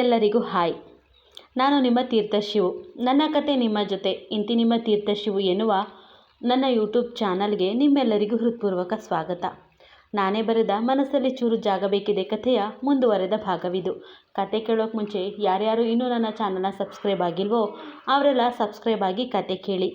ಎಲ್ಲರಿಗೂ ಹಾಯ್. ನಾನು ನಿಮ್ಮ ತೀರ್ಥಶಿವು ನನ್ನ ಕತೆ ನಿಮ್ಮ ಜೊತೆ, ಇಂತಿ ನಿಮ್ಮ ತೀರ್ಥಶಿವು ಎನ್ನುವ ನನ್ನ ಯೂಟ್ಯೂಬ್ ಚಾನಲ್ಗೆ ನಿಮ್ಮೆಲ್ಲರಿಗೂ ಹೃತ್ಪೂರ್ವಕ ಸ್ವಾಗತ. ನಾನೇ ಬರೆದ ಮನಸ್ಸಲ್ಲಿ ಚೂರು ಜಾಗ ಬೇಕಿದೆ ಕಥೆಯ ಮುಂದುವರೆದ ಭಾಗವಿದು. ಕತೆ ಕೇಳೋಕೆ ಮುಂಚೆ ಯಾರ್ಯಾರು ಇನ್ನೂ ನನ್ನ ಚಾನಲ್ನ ಸಬ್ಸ್ಕ್ರೈಬ್ ಆಗಿಲ್ವೋ ಅವರೆಲ್ಲ ಸಬ್ಸ್ಕ್ರೈಬ್ ಆಗಿ ಕತೆ ಕೇಳಿ.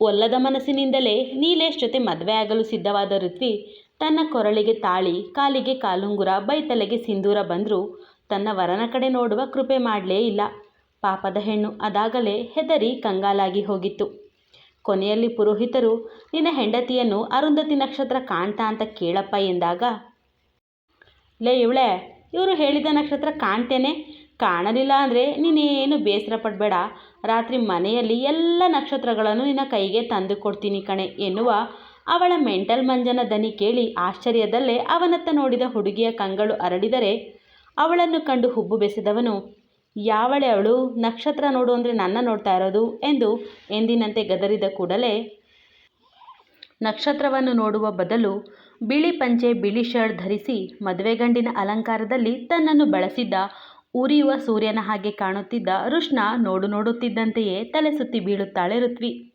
ಒಲ್ಲದ ಮನಸ್ಸಿನಿಂದಲೇ ನೀಲೇಶ್ ಜೊತೆ ಮದುವೆ ಆಗಲು ಸಿದ್ಧವಾದ ಋತ್ವಿ ತನ್ನ ಕೊರಳಿಗೆ ತಾಳಿ, ಕಾಲಿಗೆ ಕಾಲುಂಗುರ, ಬೈತಲೆಗೆ ಸಿಂಧೂರ ಬಂದರೂ, ತನ್ನ ವರನ ಕಡೆ ನೋಡುವ ಕೃಪೆ ಮಾಡಲೇ ಇಲ್ಲ. ಪಾಪದ ಹೆಣ್ಣು ಅದಾಗಲೇ ಹೆದರಿ ಕಂಗಾಲಾಗಿ ಹೋಗಿತ್ತು. ಕೊನೆಯಲ್ಲಿ ಪುರೋಹಿತರು, ನಿನ್ನ ಹೆಂಡತಿಯನ್ನು ಅರುಂಧತಿ ನಕ್ಷತ್ರ ಕಾಣ್ತಾ ಅಂತ ಕೇಳಪ್ಪ ಎಂದಾಗ, ಲೇ ಇವಳೆ, ಇವರು ಹೇಳಿದ ನಕ್ಷತ್ರ ಕಾಣ್ತೇನೆ. ಕಾಣಲಿಲ್ಲ ಅಂದರೆ ನೀನೇನು ಬೇಸರ ಪಡಬೇಡ. ರಾತ್ರಿ ಮನೆಯಲ್ಲಿ ಎಲ್ಲ ನಕ್ಷತ್ರಗಳನ್ನು ನಿನ್ನ ಕೈಗೆ ತಂದು ಕೊಡ್ತೀನಿ ಕಣೆ ಎನ್ನುವ ಅವಳ ಮೆಂಟಲ್ ಮಂಜನ ದನಿ ಕೇಳಿ ಆಶ್ಚರ್ಯದಲ್ಲೇ ಅವನತ್ತ ನೋಡಿದ ಹುಡುಗಿಯ ಕಂಗಳು ಅರಳಿದರೆ, ಅವಳನ್ನು ಕಂಡು ಹುಬ್ಬು ಬೆಸೆದವನು, ಯಾವಳೆ ಅವಳು? ನಕ್ಷತ್ರ ನೋಡು ಅಂದರೆ ನನ್ನ ನೋಡ್ತಾ ಇರೋದು ಎಂದು ಎಂದಿನಂತೆ ಗದರಿದ ಕೂಡಲೇ, ನಕ್ಷತ್ರವನ್ನು ನೋಡುವ ಬದಲು ಬಿಳಿ ಪಂಚೆ, ಬಿಳಿ ಶರ್ಟ್ ಧರಿಸಿ ಮದುವೆಗಂಡಿನ ಅಲಂಕಾರದಲ್ಲಿ ತನ್ನನ್ನು ಬಳಸಿದ್ದ, ಉರಿಯುವ ಸೂರ್ಯನ ಹಾಗೆ ಕಾಣುತ್ತಿದ್ದ ರುಷ್ಣ ನೋಡು ನೋಡುತ್ತಿದ್ದಂತೆಯೇ ತಲೆ ಸುತ್ತಿ ಬೀಳುತ್ತಾಳೆ ಋತ್ವಿ.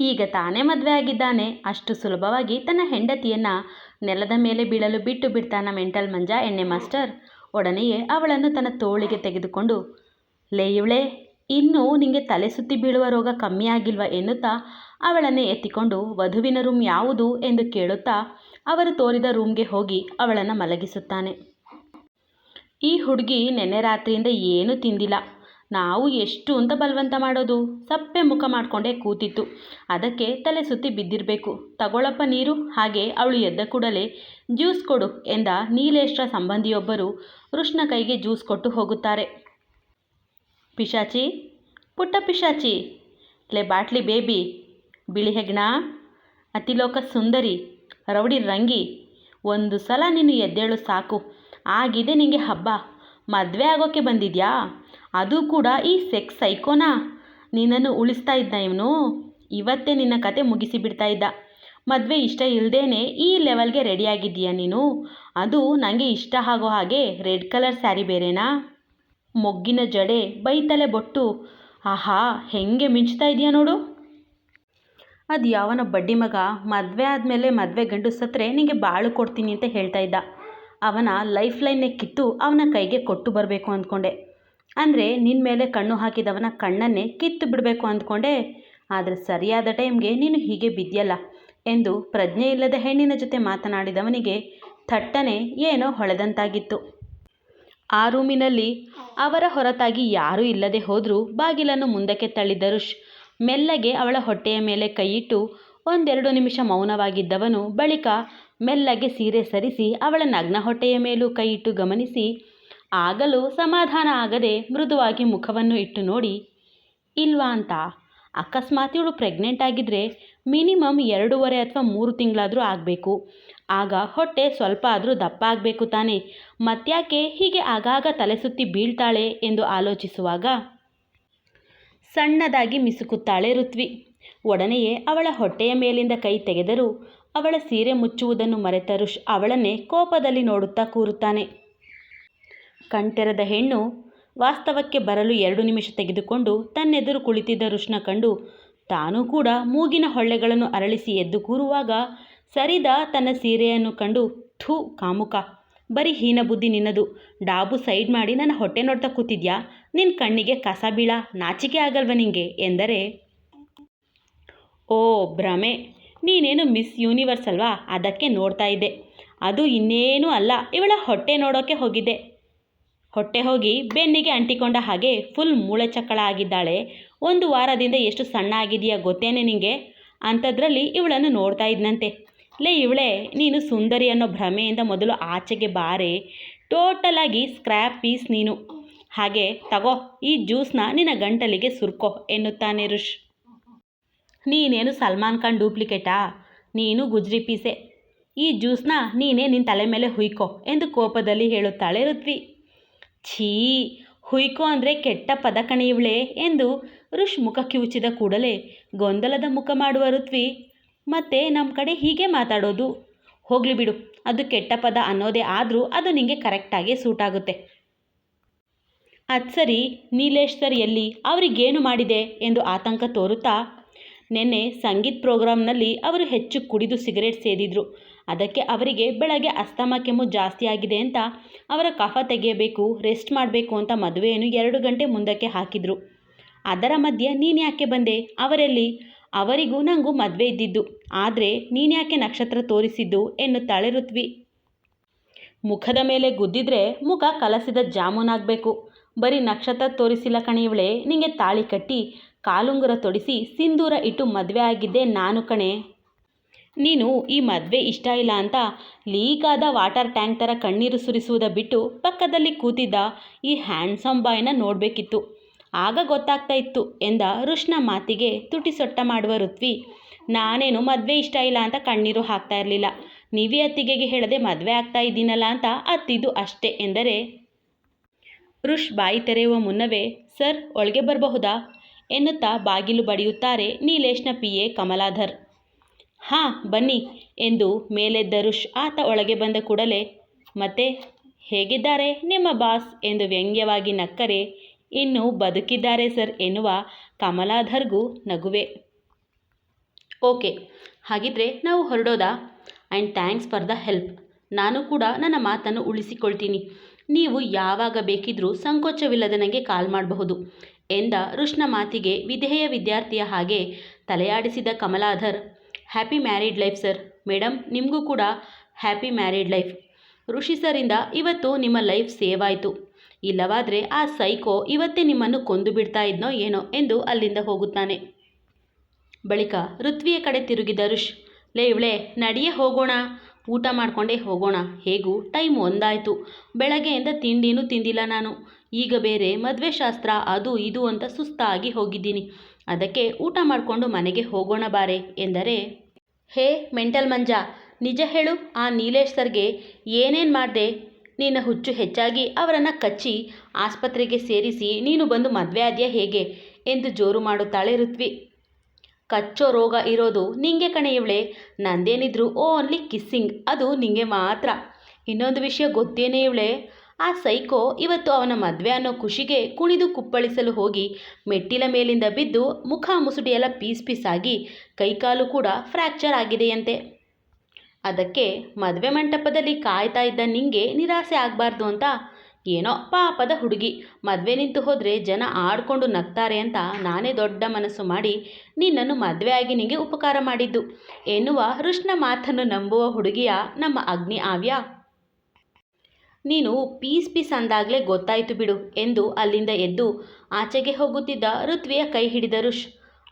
ಈಗ ತಾನೇ ಮದುವೆ ಆಗಿದ್ದಾನೆ. ಅಷ್ಟು ಸುಲಭವಾಗಿ ತನ್ನ ಹೆಂಡತಿಯನ್ನು ನೆಲದ ಮೇಲೆ ಬೀಳಲು ಬಿಟ್ಟು ಬಿಡ್ತಾನ ಮೆಂಟಲ್ ಮಂಜ ಎಣ್ಣೆ ಮಾಸ್ಟರ್. ಒಡನೆಯೇ ಅವಳನ್ನು ತನ್ನ ತೋಳಿಗೆ ತೆಗೆದುಕೊಂಡು ಲೇಯುಳೆ ಇನ್ನೂ ನಿಂಗೆ ತಲೆ ಸುತ್ತಿ ಬೀಳುವ ರೋಗ ಕಮ್ಮಿ ಆಗಿಲ್ವಾ ಎನ್ನುತ್ತಾ? ಅವಳನ್ನೇ ಎತ್ತಿಕೊಂಡು, ವಧುವಿನ ರೂಮ್ ಯಾವುದು? ಎಂದು ಕೇಳುತ್ತಾ, ಅವರು ತೋರಿದ ರೂಮ್ಗೆ ಹೋಗಿ ಅವಳನ್ನು ಮಲಗಿಸುತ್ತಾನೆ. ಈ ಹುಡುಗಿ ನೆನ್ನೆ ರಾತ್ರಿಯಿಂದ ಏನೂ ತಿಂದಿಲ್ಲ. ನಾವು ಎಷ್ಟು ಅಂತ ಬಲವಂತ ಮಾಡೋದು? ಸಪ್ಪೆ ಮುಖ ಮಾಡಿಕೊಂಡೇ ಕೂತಿತ್ತು. ಅದಕ್ಕೆ ತಲೆ ಸುತ್ತಿ ಬಿದ್ದಿರಬೇಕು. ತಗೊಳಪ್ಪ ನೀರು? ಹಾಗೆ ಅವಳು ಎದ್ದ ಕೂಡಲೇ, ಜ್ಯೂಸ್ ಕೊಡು ಎಂದ ನೀಲೇಶ್ರ ಸಂಬಂಧಿಯೊಬ್ಬರು ಕೃಷ್ಣ ಕೈಗೆ ಜ್ಯೂಸ್ ಕೊಟ್ಟು ಹೋಗುತ್ತಾರೆ. ಪಿಶಾಚಿ, ಪುಟ್ಟ ಪಿಶಾಚಿ, ಲೆ ಬಾಟ್ಲಿ ಬೇಬಿ, ಬಿಳಿ ಹೆಗ್ಣ ಅತಿಲೋಕ ಸುಂದರಿ, ರೌಡಿ ರಂಗಿ, ಒಂದು ಸಲ ನೀನು ಎದ್ದೇಳು ಸಾಕು. ಆಗಿದೆ ನಿಂಗೆ ಹಬ್ಬ. ಮದುವೆ ಆಗೋಕ್ಕೆ ಬಂದಿದ್ಯಾ? ಅದು ಕೂಡ ಈ ಸೆಕ್ಸ್ ಸೈಕೋನಾ ನಿನ್ನನ್ನು ಉಳಿಸ್ತಾ ಇದ್ದ ಇವನು. ಇವತ್ತೇ ನಿನ್ನ ಕತೆ ಮುಗಿಸಿ ಬಿಡ್ತಾ ಇದ್ದ. ಮದುವೆ ಇಷ್ಟ ಇಲ್ಲದೇನೆ ಈ ಲೆವೆಲ್ಗೆ ರೆಡಿಯಾಗಿದ್ದೀಯಾ ನೀನು? ಅದು ನನಗೆ ಇಷ್ಟ ಆಗೋ ಹಾಗೆ ರೆಡ್ ಕಲರ್ ಸ್ಯಾರಿ ಬೇರೆನಾ? ಮೊಗ್ಗಿನ ಜಡೆ, ಬೈತಲೆ ಬೊಟ್ಟು. ಆಹಾ, ಹೆಂಗೆ ಮಿಂಚ್ತಾ ಇದೆಯಾ ನೋಡು. ಅದು ಯಾವನ ಬಡ್ಡಿ ಮಗ. ಮದುವೆ ಆದಮೇಲೆ ಮದುವೆ ಗಂಡು ಸತ್ತರೆ ನಿನಗೆ ಬಾಳು ಕೊಡ್ತೀನಿ ಅಂತ ಹೇಳ್ತಾ ಇದ್ದ. ಅವನ ಲೈಫ್ ಲೈನ್ನೇ ಕಿತ್ತು ಅವನ ಕೈಗೆ ಕೊಟ್ಟು ಬರಬೇಕು ಅಂದ್ಕೊಂಡೆ. ಅಂದರೆ ನಿನ್ನ ಮೇಲೆ ಕಣ್ಣು ಹಾಕಿದವನ ಕಣ್ಣನ್ನೇ ಕಿತ್ತು ಬಿಡಬೇಕು ಅಂದ್ಕೊಂಡೆ. ಆದರೆ ಸರಿಯಾದ ಟೈಮ್ಗೆ ನೀನು ಹೀಗೆ ಬಿದ್ಯಲ್ಲ ಎಂದು ಪ್ರಜ್ಞೆ ಇಲ್ಲದ ಹೆಣ್ಣಿನ ಜೊತೆ ಮಾತನಾಡಿದವನಿಗೆ ಥಟ್ಟನೆ ಏನೋ ಹೊಳೆದಂತಾಗಿತ್ತು. ಆ ರೂಮಿನಲ್ಲಿ ಅವರ ಹೊರತಾಗಿ ಯಾರೂ ಇಲ್ಲದೆ ಹೋದರೂ ಬಾಗಿಲನ್ನು ಮುಂದಕ್ಕೆ ತಳ್ಳಿದರು ಮೆಲ್ಲಗೆ ಅವಳ ಹೊಟ್ಟೆಯ ಮೇಲೆ ಕೈಯಿಟ್ಟು ಒಂದೆರಡು ನಿಮಿಷ ಮೌನವಾಗಿದ್ದವನು ಬಳಿಕ ಮೆಲ್ಲಗೆ ಸೀರೆ ಸರಿಸಿ ಅವಳ ನಗ್ನ ಹೊಟ್ಟೆಯ ಮೇಲೂ ಕೈಯಿಟ್ಟು ಗಮನಿಸಿ ಆಗಲೂ ಸಮಾಧಾನ ಆಗದೆ ಮೃದುವಾಗಿ ಮುಖವನ್ನು ಇಟ್ಟು ನೋಡಿ, ಇಲ್ವಾ ಅಂತ. ಅಕಸ್ಮಾತ್ ಇವಳು ಪ್ರೆಗ್ನೆಂಟ್ ಆಗಿದ್ದರೆ ಮಿನಿಮಮ್ ಎರಡೂವರೆ ಅಥವಾ ಮೂರು ತಿಂಗಳಾದರೂ ಆಗಬೇಕು. ಆಗ ಹೊಟ್ಟೆ ಸ್ವಲ್ಪ ಆದರೂ ದಪ್ಪ ಆಗಬೇಕು ತಾನೆ. ಮತ್ತ್ಯಾಕೆ ಹೀಗೆ ಆಗಾಗ ತಲೆ ಸುತ್ತಿ ಬೀಳ್ತಾಳೆ ಎಂದು ಆಲೋಚಿಸುವಾಗ ಸಣ್ಣದಾಗಿ ಮಿಸುಕುತ್ತಾಳೆ ಋತ್ವಿ. ಒಡನೆಯೇ ಅವಳ ಹೊಟ್ಟೆಯ ಮೇಲಿಂದ ಕೈ ತೆಗೆದರೂ ಅವಳ ಸೀರೆ ಮುಚ್ಚುವುದನ್ನು ಮರೆತ ಋಷ್ ಅವಳನ್ನೇ ಕೋಪದಲ್ಲಿ ನೋಡುತ್ತಾ ಕೂರುತ್ತಾನೆ. ಕಣ್ತೆರೆದ ಹೆಣ್ಣು ವಾಸ್ತವಕ್ಕೆ ಬರಲು ಎರಡು ನಿಮಿಷ ತೆಗೆದುಕೊಂಡು ತನ್ನೆದುರು ಕುಳಿತಿದ್ದ ರುಷ್ನ ಕಂಡು, ತಾನೂ ಕೂಡ ಮೂಗಿನ ಹೊಳ್ಳೆಗಳನ್ನು ಅರಳಿಸಿ ಎದ್ದು ಕೂರುವಾಗ ಸರಿದ ತನ್ನ ಸೀರೆಯನ್ನು ಕಂಡು, ಥೂ ಕಾಮುಕ, ಬರೀ ಹೀನ ಬುದ್ಧಿ ನಿನ್ನದು, ಡಾಬು ಸೈಡ್ ಮಾಡಿ ನನ್ನ ಹೊಟ್ಟೆ ನೋಡ್ತಾ ಕೂತಿದ್ಯಾ? ನಿನ್ನ ಕಣ್ಣಿಗೆ ಕಸ ಬೀಳ ನಾಚಿಕೆ ಆಗಲ್ವ ನಿಂಗೆ? ಎಂದರೆ, ಓ ಭ್ರಮೆ, ನೀನೇನು ಮಿಸ್ ಯೂನಿವರ್ಸ್ ಅಲ್ವಾ? ಅದಕ್ಕೆ ನೋಡ್ತಾ ಇದ್ದೆ. ಅದು ಇನ್ನೇನೂ ಅಲ್ಲ, ಇವಳ ಹೊಟ್ಟೆ ನೋಡೋಕ್ಕೆ ಹೋಗಿದ್ದೆ. ಹೊಟ್ಟೆ ಹೋಗಿ ಬೆನ್ನಿಗೆ ಅಂಟಿಕೊಂಡ ಹಾಗೆ ಫುಲ್ ಮೂಳೆ ಚಕ್ಕಳ ಆಗಿದ್ದಾಳೆ. ಒಂದು ವಾರದಿಂದ ಎಷ್ಟು ಸಣ್ಣ ಆಗಿದೆಯಾ ಗೊತ್ತೇನೆ ನಿಂಗೆ? ಅಂಥದ್ರಲ್ಲಿ ಇವಳನ್ನು ನೋಡ್ತಾ ಇದ್ನಂತೆ. ಲೇ ಇವಳೆ, ನೀನು ಸುಂದರಿ ಅನ್ನೋ ಭ್ರಮೆಯಿಂದ ಮೊದಲು ಆಚೆಗೆ ಬಾರೆ. ಟೋಟಲ್ ಆಗಿ ಸ್ಕ್ರ್ಯಾಪ್ ಪೀಸ್ ನೀನು. ಹಾಗೆ, ತಗೋ, ಈ ಜ್ಯೂಸ್ನ ನಿನ್ನ ಗಂಟಲಿಗೆ ಸುರ್ಕೋ, ಎನ್ನುತ್ತಾನೆ ರುಷ್ ನೀನೇನು ಸಲ್ಮಾನ್ ಖಾನ್ ಡೂಪ್ಲಿಕೇಟಾ? ನೀನು ಗುಜ್ರಿ ಪೀಸೆ. ಈ ಜ್ಯೂಸ್ನ ನೀನೇ ನಿನ್ನ ತಲೆ ಮೇಲೆ ಹುಯ್ಕೋ ಎಂದು ಕೋಪದಲ್ಲಿ ಹೇಳುತ್ತಾಳೆ ಋತ್ವಿ. ಛೀ, ಹುಯ್ಕೋ ಅಂದರೆ ಕೆಟ್ಟ ಪದ ಕಣಿಯುವಳೆ ಎಂದು ಋಷ್ ಮುಖ ಕಿವುಚಿದ ಕೂಡಲೇ ಗೊಂದಲದ ಮುಖ ಮಾಡುವ ಋತ್ವಿ, ಮತ್ತೆ ನಮ್ಮ ಕಡೆ ಹೀಗೆ ಮಾತಾಡೋದು? ಹೋಗಲಿ ಬಿಡು, ಅದು ಕೆಟ್ಟ ಪದ ಅನ್ನೋದೇ ಆದರೂ ಅದು ನಿಮಗೆ ಕರೆಕ್ಟಾಗಿ ಸೂಟ್ ಆಗುತ್ತೆ. ಅದು ಸರಿ, ನೀಲೇಶ್ ಸರ್ ಎಲ್ಲಿ? ಅವರಿಗೇನು ಮಾಡಿದೆ? ಎಂದು ಆತಂಕ ತೋರುತ್ತಾ, ನಿನ್ನೆ ಸಂಗೀತ್ ಪ್ರೋಗ್ರಾಂನಲ್ಲಿ ಅವರು ಹೆಚ್ಚು ಕುಡಿದು ಸಿಗರೇಟ್ ಸೇದಿದ್ರು. ಅದಕ್ಕೆ ಅವರಿಗೆ ಬೆಳಗ್ಗೆ ಅಸ್ತಮ ಕೆಮ್ಮು ಜಾಸ್ತಿ ಆಗಿದೆ ಅಂತ ಅವರ ಕಫ ತೆಗೆಯಬೇಕು, ರೆಸ್ಟ್ ಮಾಡಬೇಕು ಅಂತ ಮದುವೆಯನ್ನು ಎರಡು ಗಂಟೆ ಮುಂದಕ್ಕೆ ಹಾಕಿದರು. ಅದರ ಮಧ್ಯೆ ನೀನು ಯಾಕೆ ಬಂದೆ? ಅವರಲ್ಲಿ, ಅವರಿಗೂ ನನಗೂ ಮದುವೆ ಇದ್ದಿದ್ದು. ಆದರೆ ನೀನು ಯಾಕೆ ನಕ್ಷತ್ರ ತೋರಿಸಿದ್ದು ಎನ್ನುತ್ತಾಳೆ ಋತ್ವಿ ಮುಖದ ಮೇಲೆ ಗುದ್ದಿದ್ರೆ ಮುಖ ಕಲಸಿದ ಜಾಮೂನಾಗಬೇಕು ಬರೀ ನಕ್ಷತ್ರ ತೋರಿಸಿಲ್ಲ ಕಣೆ ಇವಳೆ ನಿಂಗೆ ತಾಳಿ ಕಟ್ಟಿ ಕಾಲುಂಗುರ ತೊಡಿಸಿ ಸಿಂಧೂರ ಇಟ್ಟು ಮದುವೆ ಆಗಿದ್ದೆ ನಾನು ಕಣೆ. ನೀನು ಈ ಮದುವೆ ಇಷ್ಟ ಇಲ್ಲ ಅಂತ ಲೀಕಾದ ವಾಟರ್ ಟ್ಯಾಂಕ್ ಥರ ಕಣ್ಣೀರು ಸುರಿಸುವುದ ಬಿಟ್ಟು ಪಕ್ಕದಲ್ಲಿ ಕೂತಿದ್ದ ಈ ಹ್ಯಾಂಡ್ಸಮ್ ಬಾಯ್ನ ನೋಡಬೇಕಿತ್ತು. ಆಗ ಗೊತ್ತಾಗ್ತಾ ಇತ್ತು ಎಂದ ರುಷ್ನ ಮಾತಿಗೆ ತುಟಿ ಸೊಟ್ಟ ಮಾಡುವ ಋತ್ವಿ, ನಾನೇನು ಮದುವೆ ಇಷ್ಟ ಇಲ್ಲ ಅಂತ ಕಣ್ಣೀರು ಹಾಕ್ತಾ ಇರಲಿಲ್ಲ. ನೀವೇ ಅತ್ತಿಗೆಗೆ ಹೇಳದೆ ಮದುವೆ ಆಗ್ತಾ ಇದ್ದೀನಲ್ಲ ಅಂತ ಅತ್ತಿದ್ದು ಅಷ್ಟೇ ಎಂದರೆ ಋಷ್ ಬಾಯಿ ತೆರೆಯುವ ಮುನ್ನವೇ, ಸರ್, ಒಳಗೆ ಬರಬಹುದಾ? ಎನ್ನುತ್ತಾ ಬಾಗಿಲು ಬಡಿಯುತ್ತಾರೆ ನೀಲೇಶ್ನ ಪಿ ಎ ಕಮಲಾಧರ್. ಹಾಂ, ಬನ್ನಿ ಎಂದು ಮೇಲೆದ್ದ ರುಷ್ ಆತ ಒಳಗೆ ಬಂದ ಕೂಡಲೇ, ಮತ್ತೆ ಹೇಗಿದ್ದಾರೆ ನಿಮ್ಮ ಬಾಸ್? ಎಂದು ವ್ಯಂಗ್ಯವಾಗಿ ನಕ್ಕರೆ, ಇನ್ನು ಬದುಕಿದ್ದಾರೆ ಸರ್ ಎನ್ನುವ ಕಮಲಾಧರ್ಗೂ ನಗುವೆ. ಓಕೆ, ಹಾಗಿದ್ರೆ ನಾವು ಹೊರಡೋದಾ? And thanks for the help. ನಾನು ಕೂಡ ನನ್ನ ಮಾತನ್ನು ಉಳಿಸಿಕೊಳ್ತೀನಿ. ನೀವು ಯಾವಾಗ ಬೇಕಿದ್ರೂ ಸಂಕೋಚವಿಲ್ಲದೆ ನನಗೆ ಕಾಲ್ ಮಾಡಬಹುದು, ಎಂದ ರುಷ್ನ ಮಾತಿಗೆ ವಿಧೇಯ ವಿದ್ಯಾರ್ಥಿಯ ಹಾಗೆ ತಲೆಯಾಡಿಸಿದ Kamaladhar. Happy married life sir. Madam ನಿಮಗೂ ಕೂಡ ಹ್ಯಾಪಿ ಮ್ಯಾರಿಡ್ ಲೈಫ್. ಋಷಿ ಸರಿಂದ ಇವತ್ತು ನಿಮ್ಮ ಲೈಫ್ ಸೇವ್ ಆಯಿತು ಇಲ್ಲವಾದರೆ ಆ ಸೈಕೋ ಇವತ್ತೇ ನಿಮ್ಮನ್ನು ಕೊಂದು ಬಿಡ್ತಾ ಇದ್ನೋ ಏನೋ ಎಂದು ಅಲ್ಲಿಂದ ಹೋಗುತ್ತಾನೆ. ಬಳಿಕ ಋತ್ವಿಯ ಕಡೆ ತಿರುಗಿದ ಋಷ್, ಲೇ ಇವಳೆ, ನಡಿಯೇ ಹೋಗೋಣ. ಊಟ ಮಾಡಿಕೊಂಡೇ ಹೋಗೋಣ. ಹೇಗೂ? ಟೈಮ್ ಒಂದಾಯಿತು. ಬೆಳಗ್ಗೆಯಿಂದ ತಿಂಡಿನೂ ತಿಂದಿಲ್ಲ ನಾನು. ಈಗ ಬೇರೆ ಮದುವೆ ಶಾಸ್ತ್ರ ಅದು ಇದು ಅಂತ ಸುಸ್ತಾಗಿ ಹೋಗಿದ್ದೀನಿ. ಅದಕ್ಕೆ ಊಟ ಮಾಡಿಕೊಂಡು ಮನೆಗೆ ಹೋಗೋಣ ಬಾರೆ ಎಂದರೆ, ಹೇ ಮೆಂಟಲ್ ಮಂಜ, ನಿಜ ಹೇಳು, ಆ ನೀಲೇಶ್ ಸರ್ಗೆ ಏನೇನು ಮಾಡಿದೆ? ನಿನ್ನ ಹುಚ್ಚು ಹೆಚ್ಚಾಗಿ ಅವರನ್ನು ಕಚ್ಚಿ ಆಸ್ಪತ್ರೆಗೆ ಸೇರಿಸಿ ನೀನು ಬಂದು ಮದುವೆ ಆದ್ಯಾ ಹೇಗೆ? ಎಂದು ಜೋರು ಮಾಡುತ್ತಾಳೆ ಋತ್ವಿ. ಕಚ್ಚೋ ರೋಗ ಇರೋದು ನಿಂಗೆ ಕಣೆ ಇವಳೆ, ನಂದೇನಿದ್ರು ಓನ್ಲಿ ಕಿಸ್ಸಿಂಗ್, ಅದು ನಿಂಗೆ ಮಾತ್ರ. ಇನ್ನೊಂದು ವಿಷಯ ಗೊತ್ತೇನೇ ಇವಳೆ ಆ ಸೈಕೋ ಇವತ್ತು ಅವನ ಮದುವೆ ಅನ್ನೋ ಖುಷಿಗೆ ಕುಣಿದು ಕುಪ್ಪಳಿಸಲು ಹೋಗಿ ಮೆಟ್ಟಿಲ ಮೇಲಿಂದ ಬಿದ್ದು ಮುಖ ಮುಸುಡಿಯೆಲ್ಲ ಪೀಸ್ ಪೀಸ್ ಆಗಿ ಕೈಕಾಲು ಕೂಡ ಫ್ರ್ಯಾಕ್ಚರ್ ಆಗಿದೆಯಂತೆ. ಅದಕ್ಕೆ ಮದುವೆ ಮಂಟಪದಲ್ಲಿ ಕಾಯ್ತಾ ಇದ್ದ ನಿಂಗೆ ನಿರಾಸೆ ಆಗಬಾರ್ದು ಅಂತ ಏನೋ ಪಾಪದ ಹುಡುಗಿ. ಮದುವೆ ನಿಂತು ಹೋದರೆ ಜನ ಆಡಿಕೊಂಡು ನಗ್ತಾರೆ ಅಂತ ನಾನೇ ದೊಡ್ಡ ಮನಸ್ಸು ಮಾಡಿ ನಿನ್ನನ್ನು ಮದುವೆ ಆಗಿ ನಿಂಗೆ ಉಪಕಾರ ಮಾಡಿದ್ದು. ಎನ್ನುವ ಋಷ್ಣ ಮಾತನ್ನು ನಂಬುವ ಹುಡುಗಿಯ ನಮ್ಮ ಅಗ್ನಿ ಆವ್ಯ ನೀನು ಪೀಸ್ ಪೀಸ್ ಅಂದಾಗಲೇ ಗೊತ್ತಾಯಿತು ಬಿಡು ಎಂದು ಅಲ್ಲಿಂದ ಎದ್ದು ಆಚೆಗೆ ಹೋಗುತ್ತಿದ್ದ ಋತ್ವಿಯ ಕೈ ಹಿಡಿದ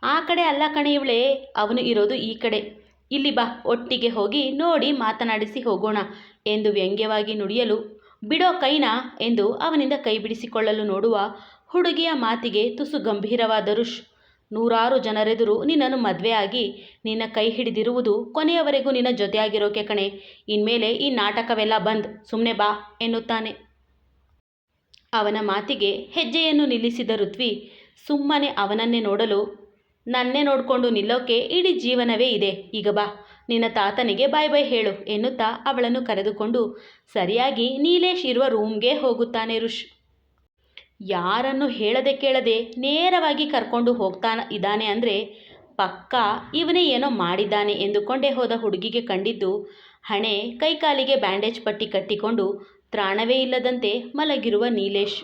ಆ ಕಡೆ ಅಲ್ಲ ಕಣೆ ಇವಳೇ ಅವನು ಇರೋದು ಈ ಕಡೆ. ಇಲ್ಲಿ ಬಾ, ಒಟ್ಟಿಗೆ ಹೋಗಿ ನೋಡಿ ಮಾತನಾಡಿಸಿ ಹೋಗೋಣ ಎಂದು ವ್ಯಂಗ್ಯವಾಗಿ ನುಡಿಯಲು ಬಿಡೋ ಕೈನಾ ಎಂದು ಅವನಿಂದ ಕೈ ಬಿಡಿಸಿಕೊಳ್ಳಲು ನೋಡುವ ಹುಡುಗಿಯ ಮಾತಿಗೆ ತುಸು ಗಂಭೀರವಾದ ಋಷ್. ನೂರಾರು ಜನರೆದುರು ನಿನ್ನನ್ನು ಮದುವೆಯಾಗಿ ನಿನ್ನ ಕೈ ಹಿಡಿದಿರುವುದು ಕೊನೆಯವರೆಗೂ ನಿನ್ನ ಜೊತೆಯಾಗಿರೋಕೆ ಕಣೆ. ಇನ್ಮೇಲೆ ಈ ನಾಟಕವೆಲ್ಲ ಬಂದ್ ಸುಮ್ಮನೆ ಬಾ, ಎನ್ನುತ್ತಾನೆ. ಅವನ ಮಾತಿಗೆ ಹೆಜ್ಜೆಯನ್ನು ನಿಲ್ಲಿಸಿದ ಋತ್ವಿ ಸುಮ್ಮನೆ ಅವನನ್ನೇ ನೋಡಲು, ನನ್ನೇ ನೋಡಿಕೊಂಡು ನಿಲ್ಲೋಕೆ ಇಡೀ ಜೀವನವೇ ಇದೆ, ಈಗ ಬಾ, ನಿನ್ನ ತಾತನಿಗೆ ಬಾಯ್ ಬಾಯ್ ಹೇಳು, ಎನ್ನುತ್ತಾ ಅವಳನ್ನು ಕರೆದುಕೊಂಡು ಸರಿಯಾಗಿ ನೀಲೇಶ್ ಇರುವ ರೂಮ್ಗೆ ಹೋಗುತ್ತಾನೆ ಋಷ್. ಯಾರನ್ನು ಹೇಳದೆ ಕೇಳದೆ ನೇರವಾಗಿ ಕರ್ಕೊಂಡು ಹೋಗ್ತಾ ಇದ್ದಾನೆ ಅಂದರೆ ಪಕ್ಕಾ ಇವನೇ ಏನೋ ಮಾಡಿದ್ದಾನೆ ಎಂದುಕೊಂಡೇ ಹೋದ ಹುಡುಗಿಗೆ ಕಂಡಿದ್ದು, ಹಣೆ, ಕೈಕಾಲಿಗೆ ಬ್ಯಾಂಡೇಜ್ ಪಟ್ಟಿ ಕಟ್ಟಿಕೊಂಡು ತ್ರಾಣವೇ ಇಲ್ಲದಂತೆ ಮಲಗಿರುವ ನೀಲೇಶ್.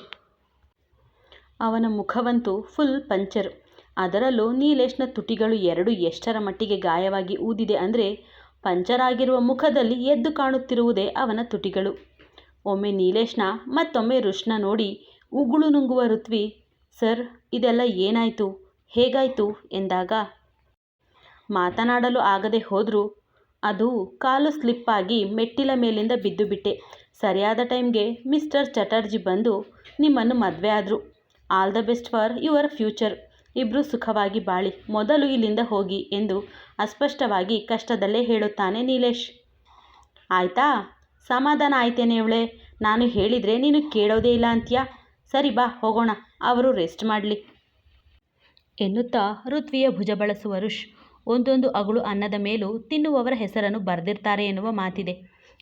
ಅವನ ಮುಖವಂತೂ ಫುಲ್ ಪಂಚರ್. ಅದರಲ್ಲೂ ನೀಲೇಶ್ನ ತುಟಿಗಳು ಎರಡು ಎಷ್ಟರ ಮಟ್ಟಿಗೆ ಗಾಯವಾಗಿ ಊದಿದೆ ಅಂದರೆ ಪಂಚರ್ ಆಗಿರುವ ಮುಖದಲ್ಲಿ ಎದ್ದು ಕಾಣುತ್ತಿರುವುದೇ ಅವನ ತುಟಿಗಳು. ಒಮ್ಮೆ ನೀಲೇಶ್ನ, ಮತ್ತೊಮ್ಮೆ ರುಷ್ನ ನೋಡಿ ಉಗುಳು ನುಂಗುವ ಋತ್ವಿ, ಸರ್, ಇದೆಲ್ಲ ಏನಾಯಿತು? ಹೇಗಾಯಿತು? ಎಂದಾಗ, ಮಾತನಾಡಲು ಆಗದೆ ಹೋದರೂ. ಅದು ಕಾಲು ಸ್ಲಿಪ್ಪಾಗಿ ಮೆಟ್ಟಿಲ ಮೇಲಿಂದ ಬಿದ್ದು ಬಿಟ್ಟೆ. ಸರಿಯಾದ ಟೈಮ್ಗೆ ಮಿಸ್ಟರ್ ಚಟರ್ಜಿ ಬಂದು ನಿಮ್ಮನ್ನು ಮದುವೆ ಆದರು. All the best for your future. ಇಬ್ಬರು ಸುಖವಾಗಿ ಬಾಳಿ. ಮೊದಲು ಇಲ್ಲಿಂದ ಹೋಗಿ ಎಂದು ಅಸ್ಪಷ್ಟವಾಗಿ ಕಷ್ಟದಲ್ಲೇ ಹೇಳುತ್ತಾನೆ ನೀಲೇಶ್. ಆಯ್ತಾ? ಸಮಾಧಾನ ಆಯ್ತೇನೆ ಇವಳೆ. ನಾನು ಹೇಳಿದರೆ ನೀನು ಕೇಳೋದೇ ಇಲ್ಲ ಅಂತ್ಯಾ? ಸರಿ ಬಾ, ಹೋಗೋಣ. ಅವರು ರೆಸ್ಟ್ ಮಾಡಲಿ. ಎನ್ನುತ್ತಾ ಋತ್ವಿಯ ಭುಜ ಬಳಸುವ ಋಷ್ ಒಂದೊಂದು ಅಗಳು ಅನ್ನದ ಮೇಲೂ ತಿನ್ನುವವರ ಹೆಸರನ್ನು ಬರೆದಿರ್ತಾರೆ ಎನ್ನುವ ಮಾತಿದೆ.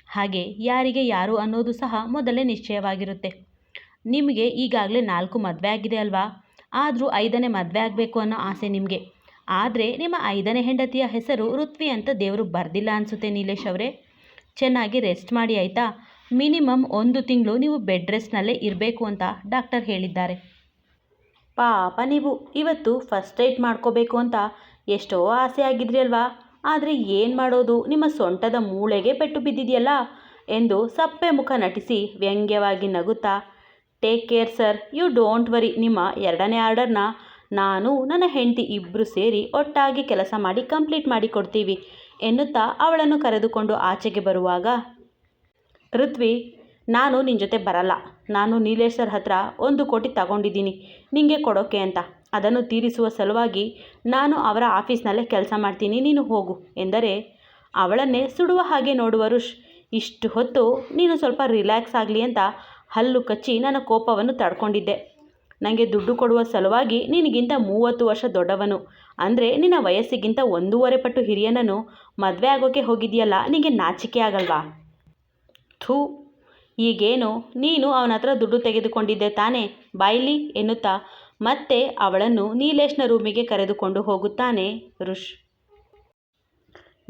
ಹಾಗೆ ಯಾರಿಗೆ ಯಾರು ಅನ್ನೋದು ಸಹ ಮೊದಲೇ ನಿಶ್ಚಯವಾಗಿರುತ್ತೆ. ನಿಮಗೆ ಈಗಾಗಲೇ ನಾಲ್ಕು ಮದುವೆ ಆಗಿದೆ ಅಲ್ವಾ? ಆದರೂ ಐದನೇ ಮದುವೆ ಆಗಬೇಕು ಅನ್ನೋ ಆಸೆ ನಿಮಗೆ. ಆದರೆ ನಿಮ್ಮ ಐದನೇ ಹೆಂಡತಿಯ ಹೆಸರು ಋತ್ವಿ ಅಂತ ದೇವರು ಬರೆದಿಲ್ಲ ಅನಿಸುತ್ತೆ ನೀಲೇಶ್ ಅವರೇ. ಚೆನ್ನಾಗಿ ರೆಸ್ಟ್ ಮಾಡಿ ಆಯಿತಾ? ಮಿನಿಮಮ್ ಒಂದು ತಿಂಗಳು ನೀವು ಬೆಡ್ ರೆಸ್ಟ್ನಲ್ಲೇ ಇರಬೇಕು ಅಂತ ಡಾಕ್ಟರ್ ಹೇಳಿದ್ದಾರೆ. ಪಾಪ ನೀವು, ಇವತ್ತು ಫಸ್ಟ್ ಏಡ್ ಮಾಡ್ಕೋಬೇಕು ಅಂತ ಎಷ್ಟೋ ಆಸೆ ಆಗಿದ್ರಿ ಅಲ್ವಾ? ಆದರೆ ಏನು ಮಾಡೋದು? ನಿಮ್ಮ ಸೊಂಟದ ಮೂಳೆಗೆ ಪೆಟ್ಟು ಬಿದ್ದಿದೆಯಲ್ಲ? ಎಂದು ಸಪ್ಪೆ ಮುಖ ನಟಿಸಿ ವ್ಯಂಗ್ಯವಾಗಿ ನಗುತ್ತಾ take care sir you don't worry ನಿಮ್ಮ ಎರಡನೇ ಆರ್ಡರ್ನ ನಾನು, ನನ್ನ ಹೆಂಡತಿ ಇಬ್ಬರು ಸೇರಿ ಒಟ್ಟಾಗಿ ಕೆಲಸ ಮಾಡಿ ಕಂಪ್ಲೀಟ್ ಮಾಡಿಕೊಡ್ತೀವಿ ಎನ್ನುತ್ತಾ ಅವಳನ್ನು ಕರೆದುಕೊಂಡು ಆಚೆಗೆ ಬರುವಾಗ ಋತ್ವಿ, ನಾನು ನಿನ್ನ ಜೊತೆ ಬರಲ್ಲ. ನಾನು ನೀಲೇಶ್ ಸರ್ ಹತ್ರ ಒಂದು ಕೋಟಿ ತಗೊಂಡಿದ್ದೀನಿ. ನಿಂಗೆ ಕೊಡೋಕೆ ಅಂತ. ಅದನ್ನು ತೀರಿಸುವ ಸಲುವಾಗಿ ನಾನು ಅವರ ಆಫೀಸ್ನಲ್ಲೇ ಕೆಲಸ ಮಾಡ್ತೀನಿ. ನೀನು ಹೋಗು ಎಂದರೆ ಅವಳನ್ನೇ ಸುಡುವ ಹಾಗೆ ನೋಡುವ ರುಷ್ ಇಷ್ಟು ಹೊತ್ತು ನೀನು ಸ್ವಲ್ಪ ರಿಲ್ಯಾಕ್ಸ್ ಆಗಲಿ ಅಂತ ಹಲ್ಲು ಕಚ್ಚಿ ನನ್ನ ಕೋಪವನ್ನು ತಡ್ಕೊಂಡಿದ್ದೆ. ನನಗೆ ದುಡ್ಡು ಕೊಡುವ ಸಲುವಾಗಿ ನಿನಗಿಂತ ಮೂವತ್ತು ವರ್ಷ ದೊಡ್ಡವನು. ಅಂದರೆ ನಿನ್ನ ವಯಸ್ಸಿಗಿಂತ ಒಂದೂವರೆ ಪಟ್ಟು ಹಿರಿಯನನ್ನು ಮದುವೆ ಆಗೋಕ್ಕೆ ಹೋಗಿದೆಯಲ್ಲ ನಿನಗೆ ನಾಚಿಕೆ ಆಗಲ್ವಾ? ಥೂ. ಈಗೇನು? ನೀನು ಅವನ ಹತ್ರ ದುಡ್ಡು ತೆಗೆದುಕೊಂಡಿದ್ದೆ ತಾನೇ? ಬಾಯ್ಲಿ ಎನ್ನುತ್ತಾ? ಮತ್ತೆ ಅವಳನ್ನು ನೀಲೇಶ್ನ ರೂಮಿಗೆ ಕರೆದುಕೊಂಡು ಹೋಗುತ್ತಾನೆ ರುಷ್.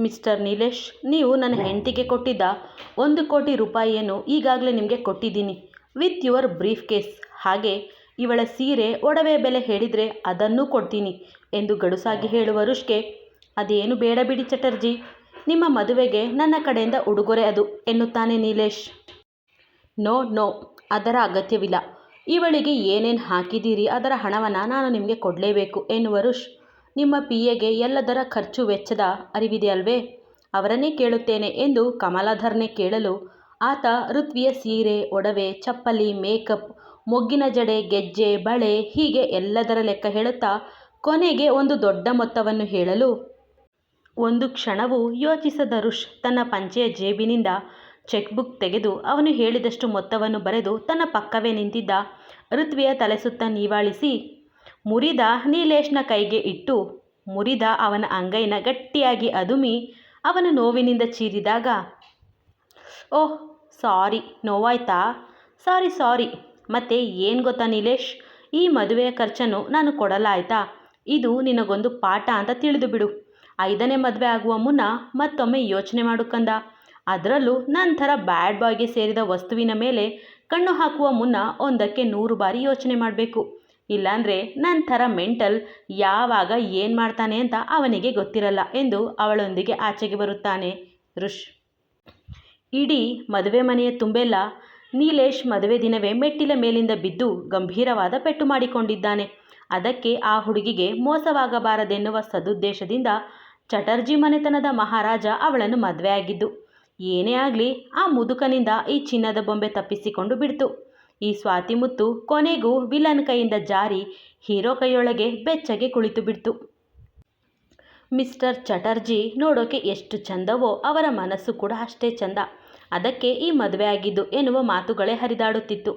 ಮಿಸ್ಟರ್ ನೀಲೇಶ್, ನೀವು ನನ್ನ ಹೆಂಡತಿಗೆ ಕೊಟ್ಟಿದ್ದ ಒಂದು ಕೋಟಿ ರೂಪಾಯಿಯನ್ನು ಈಗಾಗಲೇ ನಿಮಗೆ ಕೊಟ್ಟಿದ್ದೀನಿ. With your briefcase. ಹಾಗೆ ಇವಳ ಸೀರೆ ಒಡವೆ ಬೆಲೆ ಹೇಳಿದರೆ ಅದನ್ನೂ ಕೊಡ್ತೀನಿ ಎಂದು ಗಡುಸಾಗಿ ಹೇಳುವ ರುಷ್ಗೆ, ಅದೇನು ಬೇಡ ಬಿಡಿ ಚಟರ್ಜಿ. ನಿಮ್ಮ ಮದುವೆಗೆ ನನ್ನ ಕಡೆಯಿಂದ ಉಡುಗೊರೆ ಅದು, ಎನ್ನುತ್ತಾನೆ ನೀಲೇಶ್. ನೋ ನೋ, ಅದರ ಅಗತ್ಯವಿಲ್ಲ. ಇವಳಿಗೆ ಏನೇನು ಹಾಕಿದ್ದೀರಿ, ಅದರ ಹಣವನ್ನು ನಾನು ನಿಮಗೆ ಕೊಡಲೇಬೇಕು ಎನ್ನುವರು ನಿಮ್ಮ ಪಿ ಎಗೆ ಎಲ್ಲದರ ಖರ್ಚು ವೆಚ್ಚದ ಅರಿವಿದೆಯಲ್ವೇ ಅವರನ್ನೇ ಕೇಳುತ್ತೇನೆ ಎಂದು ಕಮಲಾಧರ್ನೆ ಕೇಳಲು ಆತ ಋತ್ವಿಯ ಸೀರೆ, ಒಡವೆ, ಚಪ್ಪಲಿ, ಮೇಕಪ್, ಮೊಗ್ಗಿನ ಜಡೆ, ಗೆಜ್ಜೆ, ಬಳೆ ಹೀಗೆ ಎಲ್ಲದರ ಲೆಕ್ಕ ಹೇಳುತ್ತಾ ಕೊನೆಗೆ ಒಂದು ದೊಡ್ಡ ಮೊತ್ತವನ್ನು ಹೇಳಲು ಒಂದು ಕ್ಷಣವೂ ಯೋಚಿಸದ ರುಷ್ ತನ್ನ ಪಂಚೆಯ ಜೇಬಿನಿಂದ ಚೆಕ್ ಬುಕ್ ತೆಗೆದು ಅವನು ಹೇಳಿದಷ್ಟು ಮೊತ್ತವನ್ನು ಬರೆದು ತನ್ನ ಪಕ್ಕವೇ ನಿಂತಿದ್ದ ಋತ್ವಿಯ ತಲೆ ಸುತ್ತ ನೀವಾಳಿಸಿ, ಮುರಿದ ನೀಲೇಶ್ನ ಕೈಗೆ ಇಟ್ಟು, ಮುರಿದ ಅವನ ಅಂಗೈನ ಗಟ್ಟಿಯಾಗಿ ಅದುಮಿ, ಅವನ ನೋವಿನಿಂದ ಚೀರಿದಾಗ, ಓಹ್, ಸಾರಿ, ನೋವಾಯ್ತಾ? ಸಾರಿ ಸಾರಿ, ಮತ್ತೆ ಏನು ಗೊತ್ತಾ ನೀಲೇಶ್? ಈ ಮದುವೆಯ ಖರ್ಚನ್ನು ನಾನು ಕೊಡಲಾಯ್ತಾ? ಇದು ನಿನಗೊಂದು ಪಾಠ ಅಂತ ತಿಳಿದು ಬಿಡು ಐದನೇ ಮದುವೆ ಆಗುವ ಮುನ್ನ ಮತ್ತೊಮ್ಮೆ ಯೋಚನೆ ಮಾಡುಕಂದ ಅದರಲ್ಲೂ ಥರ ಬ್ಯಾಡ್ ಬಾಯ್ಗೆ ಸೇರಿದ ವಸ್ತುವಿನ ಮೇಲೆ ಕಣ್ಣು ಹಾಕುವ ಮುನ್ನ ಒಂದಕ್ಕೆ ನೂರು ಬಾರಿ ಯೋಚನೆ ಮಾಡಬೇಕು. ಇಲ್ಲಾಂದರೆ ಥರ ಮೆಂಟಲ್ ಯಾವಾಗ ಏನು ಮಾಡ್ತಾನೆ ಅಂತ ಅವನಿಗೆ ಗೊತ್ತಿರಲ್ಲ ಎಂದು ಅವಳೊಂದಿಗೆ ಆಚೆಗೆ ಬರುತ್ತಾನೆ ಋಷ್. ಇಡೀ ಮದುವೆ ಮನೆಯ ತುಂಬೆಲ್ಲ ನೀಲೇಶ್ ಮದುವೆ ದಿನವೇ ಮೆಟ್ಟಿಲ ಮೇಲಿಂದ ಬಿದ್ದು ಗಂಭೀರವಾದ ಪೆಟ್ಟು ಮಾಡಿಕೊಂಡಿದ್ದಾನೆ. ಅದಕ್ಕೆ ಆ ಹುಡುಗಿಗೆ ಮೋಸವಾಗಬಾರದೆನ್ನುವ ಸದುದ್ದೇಶದಿಂದ ಚಟರ್ಜಿ ಮನೆತನದ ಮಹಾರಾಜ ಅವಳನ್ನು ಮದುವೆಯಾಗಿದ್ದು ಏನೇ ಆಗಲಿ ಆ ಮುದುಕನಿಂದ ಈ ಚಿನ್ನದ ಬೊಂಬೆ ತಪ್ಪಿಸಿಕೊಂಡು ಬಿಡ್ತು. ಈ ಸ್ವಾತಿ ಮುತ್ತು ಕೊನೆಗೂ ವಿಲನ್ ಕೈಯಿಂದ ಜಾರಿ ಹೀರೋ ಕೈಯೊಳಗೆ ಬೆಚ್ಚಗೆ ಕುಳಿತು ಬಿಡ್ತು. ಮಿಸ್ಟರ್ ಚಟರ್ಜಿ ನೋಡೋಕೆ ಎಷ್ಟು ಚಂದವೋ ಅವರ ಮನಸ್ಸು ಕೂಡ ಅಷ್ಟೇ ಚಂದ. ಅದಕ್ಕೆ ಈ ಮದುವೆ ಆಗಿದ್ದು ಎನ್ನುವ ಮಾತುಗಳೇ ಹರಿದಾಡುತ್ತಿತ್ತು.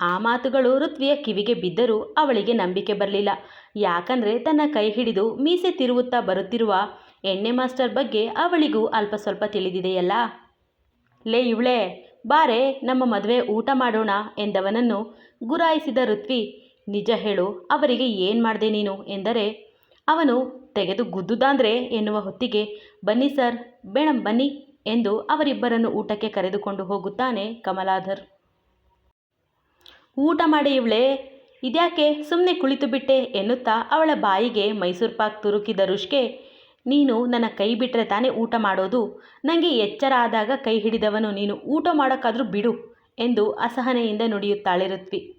ಆ ಮಾತುಗಳು ಋತ್ವಿಯ ಕಿವಿಗೆ ಬಿದ್ದರೂ ಅವಳಿಗೆ ನಂಬಿಕೆ ಬರಲಿಲ್ಲ. ಯಾಕಂದರೆ ತನ್ನ ಕೈ ಹಿಡಿದು ಮೀಸೆ ತಿರುವುತ್ತಾ ಬರುತ್ತಿರುವ ಎಣ್ಣೆ ಮಾಸ್ಟರ್ ಬಗ್ಗೆ ಅವಳಿಗೂ ಅಲ್ಪ ಸ್ವಲ್ಪ ತಿಳಿದಿದೆಯಲ್ಲ. ಲೇ ಇವಳೆ, ಬಾರೆ, ನಮ್ಮ ಮದುವೆ ಊಟ ಮಾಡೋಣ ಎಂದವನನ್ನು ಗುರಾಯಿಸಿದ ಋತ್ವಿ, ನಿಜ ಹೇಳು, ಅವರಿಗೆ ಏನು ಮಾಡಿದೆ ನೀನು? ಎಂದರೆ, ಅವನು ತೆಗೆದು ಗುದ್ದುದಾಂದ್ರೆ ಎನ್ನುವ ಹೊತ್ತಿಗೆ, ಬನ್ನಿ ಸರ್, ಬೇಡಂ ಬನ್ನಿ ಎಂದು ಅವರಿಬ್ಬರನ್ನು ಊಟಕ್ಕೆ ಕರೆದುಕೊಂಡು ಹೋಗುತ್ತಾನೆ ಕಮಲಾಧರ್. ಊಟ ಮಾಡಿ ಇವಳೇ, ಇದ್ಯಾಕೆ ಸುಮ್ಮನೆ ಕುಳಿತು ಬಿಟ್ಟೆ? ಎನ್ನುತ್ತಾ ಅವಳ ಬಾಯಿಗೆ ಮೈಸೂರು ಪಾಕ್ ತುರುಕಿದ ರುಷ್ಗೆ ನೀನು ನನ್ನ ಕೈ ಬಿಟ್ಟರೆ ತಾನೇ ಊಟ ಮಾಡೋದು? ನನಗೆ ಎಚ್ಚರ ಆದಾಗ ಕೈ ಹಿಡಿದವನು ನೀನು. ಊಟ ಮಾಡೋಕ್ಕಾದರೂ ಬಿಡು ಎಂದು ಅಸಹನೆಯಿಂದ ನುಡಿಯುತ್ತಾಳೆ ಋತ್ವಿ.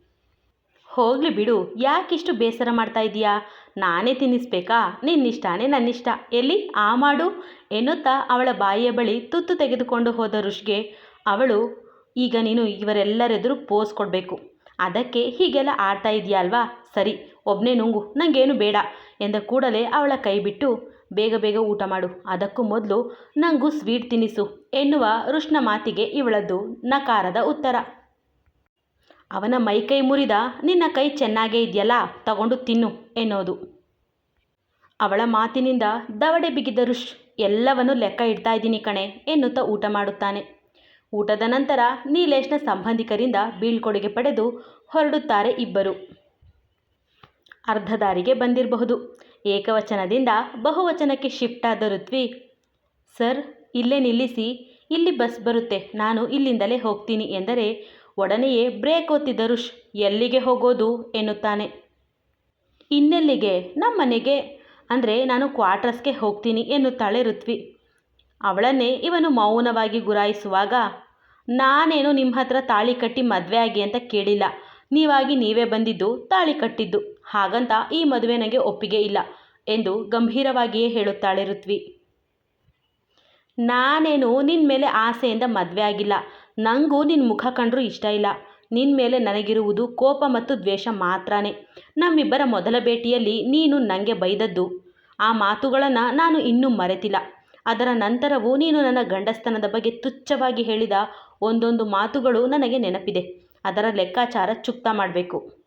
ಹೋಗಲಿ ಬಿಡು, ಯಾಕಿಷ್ಟು ಬೇಸರ ಮಾಡ್ತಾ ಇದೀಯಾ ನಾನೇ ತಿನ್ನಿಸ್ಬೇಕಾ? ನಿನ್ನಿಷ್ಟಾನೇ ನನ್ನಿಷ್ಟ. ಎಲ್ಲಿ? ಆ ಮಾಡು ಎನ್ನುತ್ತಾ ಅವಳ ಬಾಯಿಯ ಬಳಿ ತುತ್ತು ತೆಗೆದುಕೊಂಡು ಹೋದ ಋಷಿಗೆ. ಅವಳು, ಈಗ ನೀನು ಇವರೆಲ್ಲರೆದುರು ಪೋಸ್ ಕೊಡಬೇಕು. ಅದಕ್ಕೆ ಹೀಗೆಲ್ಲ ಆಡ್ತಾ ಇದೆಯಾ ಅಲ್ವಾ ಸರಿ ಒಬ್ಬನೇ ನುಂಗು ನನಗೇನು ಬೇಡ ಎಂದ ಕೂಡಲೇ ಅವಳ ಕೈ ಬಿಟ್ಟು ಬೇಗ ಬೇಗ ಊಟ ಮಾಡು. ಅದಕ್ಕೂ ಮೊದಲು ನನಗೂ ಸ್ವೀಟ್ ತಿನ್ನಿಸು ಎನ್ನುವ ಋಷ್ಣ ಮಾತಿಗೆ ಇವಳದ್ದು ನಕಾರದ ಉತ್ತರ. ಅವನ ಮೈಕೈ ಮುರಿದ, ನಿನ್ನ ಕೈ ಚೆನ್ನಾಗೇ ಇದೆಯಲ್ಲ, ತಗೊಂಡು ತಿನ್ನು ಎನ್ನೋದು. ಅವಳ ಮಾತಿನಿಂದ ದವಡೆ ಬಿಗಿದ ಋಷ್, ಎಲ್ಲವನ್ನು ಲೆಕ್ಕ ಇಡ್ತಾ ಇದ್ದೀನಿ ಕಣೆ ಎನ್ನುತ್ತಾ ಊಟ ಮಾಡುತ್ತಾನೆ. ಊಟದ ನಂತರ ನೀಲೇಶ್ನ ಸಂಬಂಧಿಕರಿಂದ ಬೀಳ್ಕೊಡುಗೆ ಪಡೆದು ಹೊರಡುತ್ತಾರೆ ಇಬ್ಬರು. ಅರ್ಧ ದಾರಿಗೆ ಬಂದಿರಬಹುದು. ಏಕವಚನದಿಂದ ಬಹುವಚನಕ್ಕೆ ಶಿಫ್ಟ್ ಆದ ಋತ್ವಿ, ಸರ್, ಇಲ್ಲೇ ನಿಲ್ಲಿಸಿ, ಇಲ್ಲಿ ಬಸ್ ಬರುತ್ತೆ, ನಾನು ಇಲ್ಲಿಂದಲೇ ಹೋಗ್ತೀನಿ ಎಂದರೆ, ಒಡನೆಯೇ ಬ್ರೇಕ್ ಒತ್ತಿದ ಋಷ್ ಎಲ್ಲಿಗೆ ಹೋಗೋದು? ಎನ್ನುತ್ತಾನೆ. ಇನ್ನೆಲ್ಲಿಗೆ? ನಮ್ಮ ಮನೆಗೆ? ಅಂದರೆ, ನಾನು ಕ್ವಾರ್ಟರ್ಸ್ಗೆ ಹೋಗ್ತೀನಿ ಎನ್ನುತ್ತಾಳೆ ಋತ್ವಿ. ಅವಳನ್ನೇ ಇವನು ಮೌನವಾಗಿ ಗುರಾಯಿಸುವಾಗ, ನಾನೇನು ನಿಮ್ಮ ಹತ್ರ ತಾಳಿ ಕಟ್ಟಿ ಮದುವೆ ಆಗಿ ಅಂತ ಕೇಳಿಲ್ಲ. ನೀವಾಗಿ ನೀವೇ ಬಂದಿದ್ದು ತಾಳಿ ಕಟ್ಟಿದ್ದು. ಹಾಗಂತ ಈ ಮದುವೆ ನನಗೆ ಒಪ್ಪಿಗೆ ಇಲ್ಲ ಎಂದು ಗಂಭೀರವಾಗಿಯೇ ಹೇಳುತ್ತಾಳೆ ಋತ್ವಿ. ನಾನೇನು ನಿನ್ನ ಮೇಲೆ ಆಸೆಯಿಂದ ಮದುವೆ ಆಗಿಲ್ಲ. ನನಗೂ ನಿನ್ನ ಮುಖ ಕಂಡರೂ ಇಷ್ಟ ಇಲ್ಲ. ನಿನ್ನ ಮೇಲೆ ನನಗಿರುವುದು ಕೋಪ ಮತ್ತು ದ್ವೇಷ ಮಾತ್ರನೇ. ನಮ್ಮಿಬ್ಬರ ಮೊದಲ ಭೇಟಿಯಲ್ಲಿ ನೀನು ನನಗೆ ಬೈದದ್ದು. ಆ ಮಾತುಗಳನ್ನು ನಾನು ಇನ್ನೂ ಮರೆತಿಲ್ಲ. ಅದರ ನಂತರವೂ ನೀನು ನನ್ನ ಗಂಡಸ್ತನದ ಬಗ್ಗೆ ತುಚ್ಛವಾಗಿ ಹೇಳಿದ ಒಂದೊಂದು ಮಾತುಗಳು ನನಗೆ ನೆನಪಿದೆ. ಅದರ ಲೆಕ್ಕಾಚಾರ ಚುಕ್ತ ಮಾಡಬೇಕು.